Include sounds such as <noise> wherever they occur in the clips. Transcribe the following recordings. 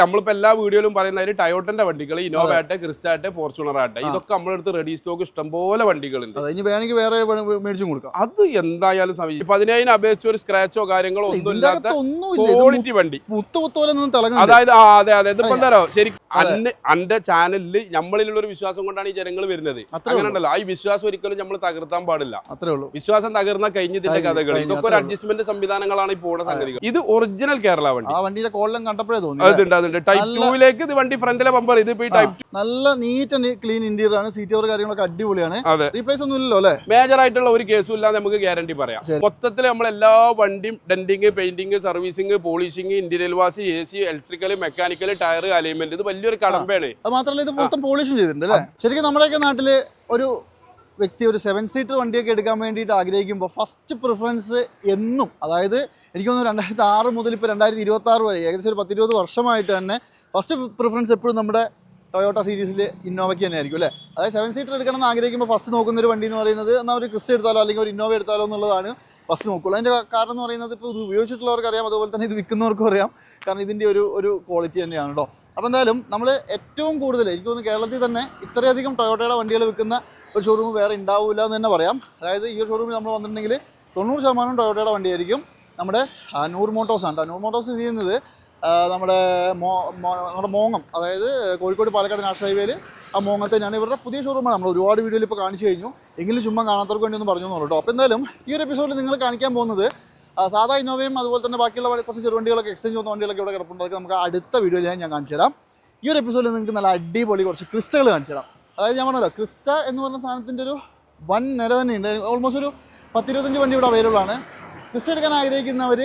നമ്മളിപ്പോ എല്ലാ വീഡിയോയിലും പറയുന്ന ടയോട്ടന്റെ വണ്ടികൾ ഇന്നോവ ആട്ടെ ക്രിസ്റ്റ ആട്ടെ ഫോർച്യൂണർ ആട്ടെ ഇതൊക്കെ നമ്മളെടുത്ത് റെഡി സ്റ്റോക്ക് ഇഷ്ടംപോലെ വണ്ടികളുണ്ട്. അതെ ഇനി വേണമെങ്കിൽ വേറെ മേടിച്ചും കൊടുക്കാം. അത് എന്തായാലും സമയം. പതിനേഴിന് അപേക്ഷിച്ച് ഒരു സ്ക്രാച്ചോ കാര്യങ്ങളോ ഒന്നും ഇല്ലാത്ത ക്വാളിറ്റി വണ്ടി. അതായത് ആ അതെ അതെ. ഇതിപ്പോ എന്താ ശരി അന്റെ ചാനലിൽ നമ്മളിലുള്ള ഒരു വിശ്വാസം കൊണ്ടാണ് ഈ ജനങ്ങൾ വരുന്നത്. അങ്ങനെയുണ്ടല്ലോ അങ്ങനെ ഉണ്ടല്ലോ. ആ ഈ വിശ്വാസം ഒരിക്കലും നമ്മൾ തകർത്താൻ പാടില്ല. അത്രേ ഉള്ളൂ. വിശ്വാസം തകർന്ന കഴിഞ്ഞതിന്റെ കഴിഞ്ഞ്, കഥകൾ ഇതൊക്കെ ഒരു അഡ്ജസ്റ്റ്മെന്റ് സംവിധാനങ്ങളാണ് ഇപ്പോൾ സംഗതികൾ ഇത് ഒറിജിനൽ കേരള വണ്ടി. ആ വണ്ടിയുടെ കോളിലും കണ്ടപ്പോഴേ തോന്നി അതുണ്ട് അതുണ്ട് ടൈപ്പ് ടൂവിലേക്ക് ഇത് വണ്ടി ഫ്രണ്ടിലെ ബമ്പർ ഇത് ടൈപ്പ് നല്ല നീറ്റ് ആൻഡ് ക്ലീൻ ഇന്റീരിയർ ആണ്. സീറ്റ് കാര്യങ്ങളൊക്കെ അടിപൊളിയാണ്. റീപ്ലേസ് ഒന്നും ഇല്ലല്ലോ അല്ലേ? മേജർ ആയിട്ടുള്ള ഒരു കേസും ഇല്ലാതെ നമുക്ക് ഗ്യാരണ്ടി പറയാം. മൊത്തത്തിൽ നമ്മൾ എല്ലാ വണ്ടിയും denting painting servicing polishing interior wash A C electrical mechanical tyre alignment ഇത് വലിയൊരു കടമ്പയാണ്. അത് മാത്രമല്ല ഇത് മൊത്തം പോളിഷും ചെയ്തിട്ടുണ്ട് ശരിക്കും നമ്മുടെയൊക്കെ നാട്ടിൽ ഒരു വ്യക്തി ഒരു സെവൻ സീറ്റർ വണ്ടിയൊക്കെ എടുക്കാൻ വേണ്ടിയിട്ട് ആഗ്രഹിക്കുമ്പോൾ ഫസ്റ്റ് പ്രിഫറൻസ് എന്നും അതായത് എനിക്ക് തോന്നുന്നു രണ്ടായിരത്തി ആറ് മുതൽ ഇപ്പോൾ രണ്ടായിരത്തി ഇരുപത്തി ആറ് വരെ ഏകദേശം ഒരു പത്തിരുപത് വർഷമായിട്ട് തന്നെ ഫസ്റ്റ് പ്രിഫറൻസ് എപ്പോഴും നമ്മുടെ ടൊയോട്ട സീരീസിൽ ഇന്നോവയ്ക്ക് തന്നെ ആയിരിക്കും അല്ലേ? അതായത് സെവൻ സീറ്റർ എടുക്കണം എന്ന് ആഗ്രഹിക്കുമ്പോൾ ഫസ്റ്റ് നോക്കുന്ന ഒരു വണ്ടി എന്ന് പറയുന്നത് എന്നാൽ ഒരു ക്രിസ്റ്റ് എടുത്താലോ അല്ലെങ്കിൽ ഒരു ഇന്നോവ എടുത്താലോ എന്നുള്ളതാണ് ഫസ്റ്റ് നോക്കുള്ളൂ. അതിന്റെ കാരണം എന്ന് പറയുന്നത് ഇപ്പോൾ ഇത് ഉപയോഗിച്ചിട്ടുള്ളവർക്ക് അറിയാം അതുപോലെ തന്നെ ഇത് വിൽക്കുന്നവർക്കും അറിയാം. കാരണം ഇതിന്റെ ഒരു ഒരു ക്വാളിറ്റി തന്നെയാണ് കേട്ടോ. അപ്പോൾ എന്തായാലും നമ്മൾ ഏറ്റവും കൂടുതൽ എനിക്ക് തോന്നുന്നു കേരളത്തിൽ തന്നെ ഇത്രയധികം ടൊയോട്ടയുടെ വണ്ടികൾ വിൽക്കുന്ന ഒരു ഷോറൂം വേറെ ഉണ്ടാവില്ല എന്ന് തന്നെ പറയാം. അതായത് ഈ ഷോറൂമിൽ നമ്മൾ വന്നിട്ടുണ്ടെങ്കിൽ തൊണ്ണൂറ് ശതമാനം ടൊയോട്ടയുടെ വണ്ടിയായിരിക്കും നമ്മുടെ നൂർ മോട്ടോഴ്സ് ആണ് നൂർ മോട്ടോസ് ഇത് ചെയ്യുന്നത് നമ്മുടെ മോ നമ്മുടെ മോങ്ങം അതായത് കോഴിക്കോട് പാലക്കാട് നാഷണൽ ഹൈവേയിൽ ആ മോങ്ങത്തെ ഞാൻ ഇവരുടെ പുതിയ ഷോറൂമാണ് നമ്മൾ ഒരുപാട് വീഡിയോയിൽ ഇപ്പോൾ കാണിച്ചു കഴിഞ്ഞു. എങ്കിലും ചുമ്മാ കാണാത്തവർക്ക് വേണ്ടി ഒന്ന് പറഞ്ഞു കേട്ടോ അപ്പോൾ എന്തായാലും ഈ ഒരു എപ്പിസോഡിൽ നിങ്ങൾ കാണിക്കാൻ പോകുന്നത് സാധാ ഇന്നോവയും അതുപോലെ തന്നെ ബാക്കിയുള്ള കുറച്ച് ചെറു വണ്ടികളൊക്കെ എക്സ്ചേഞ്ച് വന്ന വണ്ടികളൊക്കെ ഇവിടെ കിടപ്പുണ്ട്. നമുക്ക് അടുത്ത വീഡിയോയിൽ ഞാൻ കാണിച്ചു തരാം. ഈ ഒരു എപ്പിസോഡിൽ നിങ്ങൾക്ക് നല്ല അടിപൊളി കുറച്ച് ക്രിസ്റ്റുകൾ കാണിച്ചു തരാം. അതായത് ഞാൻ പറഞ്ഞല്ലോ ക്രിസ്റ്റ എന്ന് പറഞ്ഞ സാധനത്തിന്റെ ഒരു വൻ നിര തന്നെയുണ്ട്. ഓൾമോസ്റ്റ് ഒരു പത്തിരുപത്തഞ്ച് വണ്ടി ഇവിടെ അവൈലബിൾ ആണ്. ക്രിസ്റ്റ എടുക്കാൻ ആഗ്രഹിക്കുന്നവർ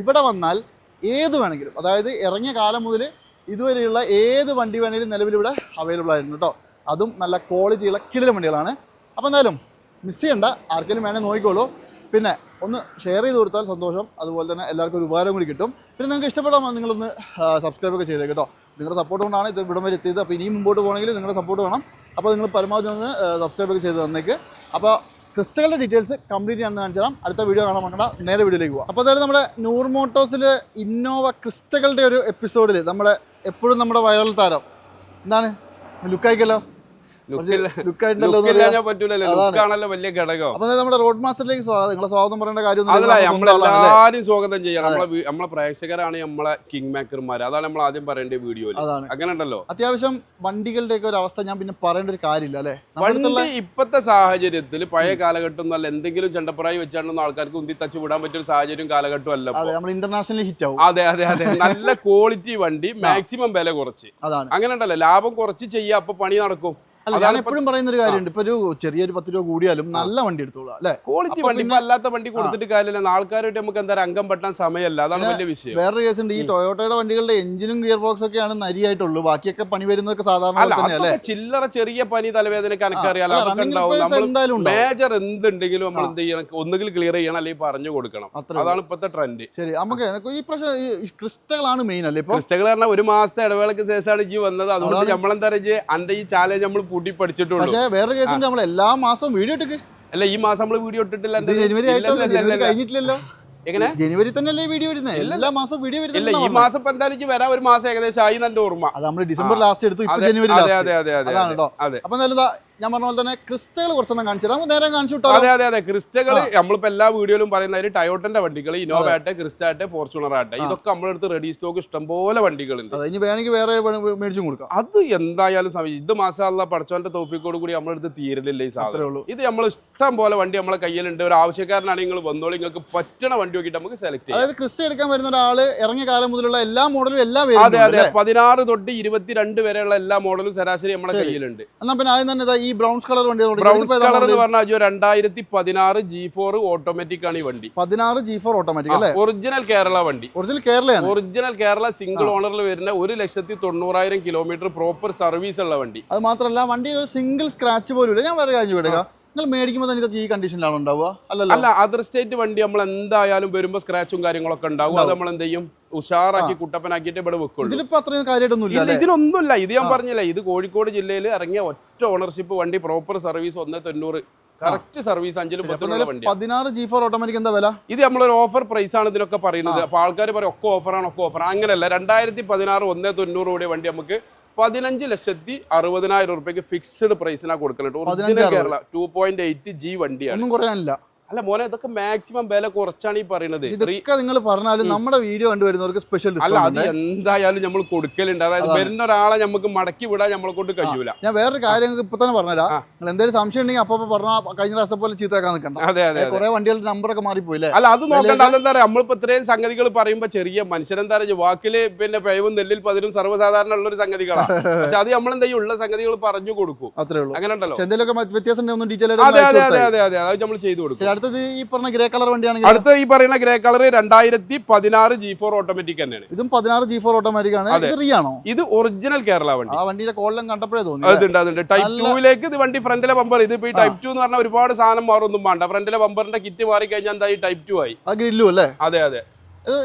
ഇവിടെ വന്നാൽ ഏത് വേണമെങ്കിലും അതായത് ഇറങ്ങിയ കാലം മുതൽ ഇതുവരെയുള്ള ഏത് വണ്ടി വേണമെങ്കിലും നിലവിലിവിടെ അവൈലബിൾ ആയിരുന്നു കേട്ടോ അതും നല്ല ക്വാളിറ്റിയുള്ള കിടിലൻ വണ്ടികളാണ്. അപ്പോൾ എന്തായാലും മിസ് ചെയ്യണ്ട ആർക്കെങ്കിലും വേണേൽ നോക്കിക്കോളൂ. പിന്നെ ഒന്ന് ഷെയർ ചെയ്ത് കൊടുത്താൽ സന്തോഷം. അതുപോലെ തന്നെ എല്ലാവർക്കും ഒരു ഉപകാരം കൂടി കിട്ടും. പിന്നെ നിങ്ങൾക്ക് ഇഷ്ടപ്പെടാൻ നിങ്ങളൊന്ന് സബ്സ്ക്രൈബ് ഒക്കെ ചെയ്തേ കേട്ടോ. നിങ്ങളുടെ സപ്പോർട്ട് കൊണ്ടാണ് ഇത് ഇവിടം വരെ എത്തിയത്. അപ്പോൾ ഇനിയും മുമ്പോട്ട് പോകണമെങ്കിൽ നിങ്ങളുടെ സപ്പോർട്ട് വേണം. അപ്പോൾ നിങ്ങൾ പരമാവധി ഒന്ന് സബ്സ്ക്രൈബ് ഒക്കെ ചെയ്ത് തന്നേക്ക്. അപ്പോൾ ക്രിസ്റ്റകളുടെ ഡീറ്റെയിൽസ് കംപ്ലീറ്റ് ഞാൻ കാണിച്ചു തരാം. അടുത്ത വീഡിയോ കാണാൻ വേണ്ട നേരെ വീഡിയോയിലേക്ക് പോകാം അപ്പോൾ അതായത് നമ്മുടെ നൂർ മോട്ടോസിൽ ഇന്നോവ ക്രിസ്റ്റകളുടെ ഒരു എപ്പിസോഡിൽ നമ്മുടെ എപ്പോഴും നമ്മുടെ വൈറൽ താരം. എന്താണ്? ലുക്കായിക്കല്ലോ ലുക്കാണല്ലോ വലിയ ഘടകം. നമ്മുടെ റോഡ് മാസ്റ്ററിലേക്ക് സ്വാഗതം നിങ്ങളെ സ്വാഗതം പറയേണ്ട കാര്യം? നമ്മളെല്ലാരും സ്വാഗതം ചെയ്യണം. നമ്മളെ പ്രേക്ഷകരാണ് നമ്മളെ കിങ് മേക്കർമാർ അതാണ് നമ്മൾ ആദ്യം പറയേണ്ട വീഡിയോ അങ്ങനെ ഉണ്ടല്ലോ അത്യാവശ്യം വണ്ടികളുടെയൊക്കെ ഒരു അവസ്ഥ ഞാൻ പിന്നെ പറയേണ്ട ഒരു കാര്യമില്ല അല്ലേ? വണ്ടി ഇപ്പത്തെ സാഹചര്യത്തിൽ പഴയ കാലഘട്ടം എന്നല്ല എന്തെങ്കിലും ചെണ്ടപ്പുറായി വെച്ചാണെന്ന് ആൾക്കാർക്ക് ഉന്തി തച്ച് വിടാൻ പറ്റിയ ഒരു സാഹചര്യം കാലഘട്ടം അല്ല. നമ്മൾ ഇന്റർനാഷണലി ഹിറ്റ് ആവും. അതെ അതെ അതെ. നല്ല ക്വാളിറ്റി വണ്ടി മാക്സിമം വില കുറച്ച്. അതാണ്. അങ്ങനെ ഉണ്ടല്ലോ ലാഭം കുറച്ച് ചെയ്യാം അപ്പൊ പണി നടക്കും. അല്ല ഞാൻ എപ്പോഴും പറയുന്ന ഒരു കാര്യമുണ്ട്. ഇപ്പൊ ഒരു ചെറിയൊരു പത്ത് രൂപ കൂടിയാലും നല്ല വണ്ടി എടുത്തോളാം അല്ലെ? ക്വാളിറ്റി വണ്ടി അല്ലാത്ത വണ്ടി കൊടുത്തിട്ട് കാര്യമില്ല. ആൾക്കാരായിട്ട് നമുക്ക് എന്താ അംഗം പെട്ടാൻ സമയമല്ല. അതാണ് വലിയ വിഷയം. വേറൊരു കേസ് ഉണ്ട്. ഈ ടൊയോട്ടയുടെ വണ്ടികളുടെ എഞ്ചിനും ഗിയർ ബോക്സ് ഒക്കെയാണ് നരിയായിട്ടുള്ളൂ. ബാക്കിയൊക്കെ പണി വരുന്നതൊക്കെ സാധാരണ ചില്ലറ ചെറിയ പനി നമ്മൾ എന്തായാലും മേജർ എന്തുണ്ടെങ്കിലും നമ്മൾ. എന്ത് ചെയ്യണം? ഒന്നുകിൽ ക്ലിയർ ചെയ്യണം അല്ലെങ്കിൽ പറഞ്ഞു കൊടുക്കണം. അത്രേ അതാണ് ഇപ്പത്തെ ട്രെൻഡ് ശരി നമുക്ക് ഈ പ്രശ്നം ഈ ക്രിസ്റ്റകളാണ് മെയിൻ അല്ലേ ഇപ്പൊ? ക്രിസ്റ്റകൾ പറഞ്ഞാൽ ഒരു മാസത്തെ ഇടവേളക്ക് ശേഷമാണ് ഈ വന്നത്. അതുകൊണ്ട് നമ്മൾ നമ്മളെന്താ പറയുക അന്റെ ഈ ചാലഞ്ച് നമ്മൾ കൂട്ടി പഠിച്ചിട്ടുള്ളൂ. പക്ഷേ വേറെ കേസ് ഉണ്ട് നമ്മൾ എല്ലാ മാസവും വീഡിയോ ഇട്ടേക്ക്. അല്ല ഈ മാസം നമ്മൾ വീഡിയോ ഇട്ടിട്ടില്ല ജനുവരി ഇല്ല. കഴിഞ്ഞിട്ടില്ലല്ലോ. എങ്ങനെ? ജനുവരി തന്നെയല്ലേ വീഡിയോ വരുന്നത് എല്ലാ മാസവും വീഡിയോ വരുന്നത് ഈ മാസം ഇപ്പൊ എന്തായാലും വരാൻ ഒരു മാസം ഏകദേശം ആയി എന്റെ ഓർമ്മ. അത് നമ്മൾ ഡിസംബർ ലാസ്റ്റ് എടുത്തു ജനുവരി അതെ അതെ അതെ അതെ അതാണ് കേട്ടോ. അപ്പൊ എന്തായാലും ഞാൻ പറഞ്ഞ പോലെ തന്നെ ക്രിസ്റ്റകൾ കുറച്ചെണ്ണം കാണിച്ചു നമുക്ക് നേരെ കാണിച്ചു വിട്ടോ അതെ അതെ അതെ. ക്രിസ്റ്റകൾ നമ്മളിപ്പോ എല്ലാ വീഡിയോയിലും പറയുന്ന ഒരു ടയോട്ടന്റെ വണ്ടികൾ ഇനോവ ആട്ടെ ക്രിസ്റ്റ ആട്ടെ ഫോർച്യൂണർ ആട്ടെ. ഇതൊക്കെ നമ്മളെടുത്ത് റെഡി സ്റ്റോക്ക് ഇഷ്ടംപോലെ വണ്ടികളുണ്ട്. അതെ ഇനി വേണമെങ്കിൽ വേറെ മേടിച്ചും കൊടുക്കാം. അത് എന്തായാലും സമയം. ഇത് മാസമുള്ള പഠിച്ചവന്റെ തോപ്പിക്കോട് കൂടി നമ്മളെടുത്ത് തീരലില്ല ഈ സാധനം. ഇത് നമ്മൾ ഇഷ്ടം പോലെ വണ്ടി നമ്മളെ കയ്യിലുണ്ട്. ഒരു ആവശ്യക്കാരനാണെങ്കിൽ നിങ്ങൾ വന്നോളൂ നിങ്ങൾക്ക് പറ്റണ വണ്ടി നോക്കിയിട്ട് നമുക്ക് സെലക്ട് ചെയ്യാം. അതായത് ക്രിസ്റ്റ എടുക്കാൻ വരുന്ന ഒരാൾ ഇറങ്ങിയ കാലം മുതലുള്ള എല്ലാ മോഡലും എല്ലാ അതെ അതെ. പതിനാറ് തൊട്ട് ഇരുപത്തിരണ്ട് വരെയുള്ള എല്ലാ മോഡലും ശരാശരി നമ്മുടെ കയ്യിലുണ്ട്. എന്നാ പിന്നെ ആദ്യം തന്നെ ഇതാ ഈ ബ്രൗൺ കളർ വണ്ടി ബ്രൗൺ കളർ എന്ന് പറഞ്ഞാൽ അജോ രണ്ടായിരത്തി പതിനാറ് ജി ഫോർ ഓട്ടോമാറ്റിക് ആണ് ഈ വണ്ടി. പതിനാറ് ജി ഫോർ ഓട്ടോമാറ്റിക് അല്ലേ? ഒറിജിനൽ കേരള വണ്ടി. ഒറിജിനൽ കേരളയാണ് ഒറിജിനൽ കേരള സിംഗിൾ ഓണറിൽ വരുന്ന ഒരു ലക്ഷത്തി തൊണ്ണൂറായിരം കിലോമീറ്റർ പ്രോപ്പർ സർവീസ് ഉള്ള വണ്ടി. അത് മാത്രമല്ല വണ്ടി ഒരു സിംഗിൾ സ്ക്രാച്ച് പോലും ഇല്ല. ഞാൻ വേറെ കാര്യം വിടുക നിങ്ങൾ മേടിക്കുമ്പോൾ തന്നെ ഇതൊക്കെ ഈ കണ്ടീഷനിലാണ് ഉണ്ടാവുക? അല്ലല്ലോ. അല്ല അതർ സ്റ്റേറ്റ് വണ്ടി നമ്മൾ എന്തായാലും വരുമ്പോ സ്ക്രാച്ചും കാര്യങ്ങളൊക്കെ ഉണ്ടാവും. അത് നമ്മൾ എന്ത് ചെയ്യും? ഉഷാറാക്കി കുട്ടപ്പനാക്കിയിട്ട് ഇവിടെ വെക്കുള്ളൂ. ഇതിലിപ്പോ അത്രയും കാര്യമായിട്ടൊന്നും ഇല്ല ഇല്ല അല്ലേ? ഇതിനൊന്നുമില്ല. ഇത് ഞാൻ പറഞ്ഞില്ല ഇത് കോഴിക്കോട് ജില്ലയിൽ ഇറങ്ങിയ ഒറ്റ ഓണർഷിപ്പ് വണ്ടി പ്രോപ്പർ സർവീസ് ഒന്ന് തൊണ്ണൂറ്. കറക്റ്റ് സർവീസ് അഞ്ചിലും അപ്പൊ വണ്ടി പതിനാറ് ജി ഫോർ ഓട്ടോമാറ്റിക് എന്താ വില? ഇത് നമ്മളൊരു ഓഫർ പ്രൈസ് ആണ് ഇതിനൊക്കെ പറയുന്നത്. അപ്പൊ ആൾക്കാർ പറയും ഒക്കെ ഓഫറാണ് ഒക്കെ ഓഫർ അങ്ങനെയല്ല രണ്ടായിരത്തി പതിനാറ് ഒന്ന് തൊണ്ണൂറ് കൂടിയ വണ്ടി നമുക്ക് പതിനഞ്ച് ലക്ഷത്തി അറുപതിനായിരം റുപ്യക്ക് ഫിക്സ്ഡ് പ്രൈസിനാണ് കൊടുക്കുന്നത് original. Kerala two point eight G വണ്ടിയാണ്. ഒന്നും കുറയാനില്ല. അല്ല മോനെ ഇതൊക്കെ മാക്സിമം വില കുറച്ചാണ് ഈ പറയുന്നത്. ഇതൊക്കെ നിങ്ങൾ പറഞ്ഞാലും നമ്മുടെ വീഡിയോ കണ്ടുവരുന്നവർക്ക് സ്പെഷ്യൽ അല്ല അത് എന്തായാലും നമ്മൾ കൊടുക്കലുണ്ട്. അതായത് വരുന്ന ഒരാളെ നമുക്ക് മടക്കി വിടാൻ നമ്മളെ കൊണ്ട് കഴിയൂല. ഞാൻ വേറൊരു കാര്യം ഇപ്പൊ തന്നെ പറഞ്ഞുതരാം. നിങ്ങൾ എന്തെങ്കിലും സംശയം ഉണ്ടെങ്കിൽ അപ്പൊ പറഞ്ഞാൽ കഴിഞ്ഞ പ്രാവശ്യം പോലെ ചീത്തയാക്കാൻ നിൽക്കണ്ട. അതെ അതെ കുറെ വണ്ടികളുടെ നമ്പറൊക്കെ മാറിപ്പോയില്ലേ? അല്ല അത് നോക്കണ്ട. അതെന്താ പറയാ നമ്മളിപ്പോ ഇത്രയും സംഗതികൾ പറയുമ്പോ ചെറിയ മനുഷ്യരെന്താ പറയുക വാക്കിൽ പിന്നെ പഴവും നെല്ലിൽ പതിരും സർവസാധാരണ ഉള്ള ഒരു സംഗതികളാണ് <laughs> പക്ഷെ അത് നമ്മൾ എന്താ ഉള്ള സംഗതികൾ പറഞ്ഞു കൊടുക്കും. അത്രേ ഉള്ളൂ. അങ്ങനെ ഉണ്ടല്ലോ എന്തെങ്കിലും എന്തെങ്കിലുമൊക്കെ വ്യത്യാസം അതെ അതെ അതെ അതെ. അത് നമ്മൾ ചെയ്തു കൊടുക്കും. അടുത്തത് ഈ പറഞ്ഞ ഗ്രേ കളർ വണ്ടിയാണെങ്കിൽ അടുത്ത ഈ പറയുന്ന ഗ്രേ കളർ രണ്ടായിരത്തി പതിനാറ് ജി ഫോർ ഓട്ടോമാറ്റിക് തന്നെയാണ്. ഇതും പതിനാറ് ജി ഫോർ ഓട്ടോമാറ്റിക് ആണ്. ഇത് റീ ആണോ? ഇത് ഒറിജിനൽ കേരള വണ്ടി. ആ വണ്ടിയുടെ കോളിലും കണ്ടപ്പോഴേ തോന്നി? അതുണ്ട് അതുണ്ട്. ടൈപ്പ് ടൂവിലേക്ക് ഇത് വണ്ടി ഫ്രണ്ടിലെ ബമ്പർ ഇത് ഈ ടൈപ്പ് ടു എന്ന് പറഞ്ഞാൽ ഒരുപാട് സാധനം മാറൊന്നും വേണ്ട. ഫ്രണ്ടിലെ ബമ്പറിന്റെ കിറ്റ് മാറി കഴിഞ്ഞാൽ എന്താ ഈ ടൈപ്പ് ടു ആയി. ആ ഗ്രില്ലും അല്ലേ? അതെ അതെ.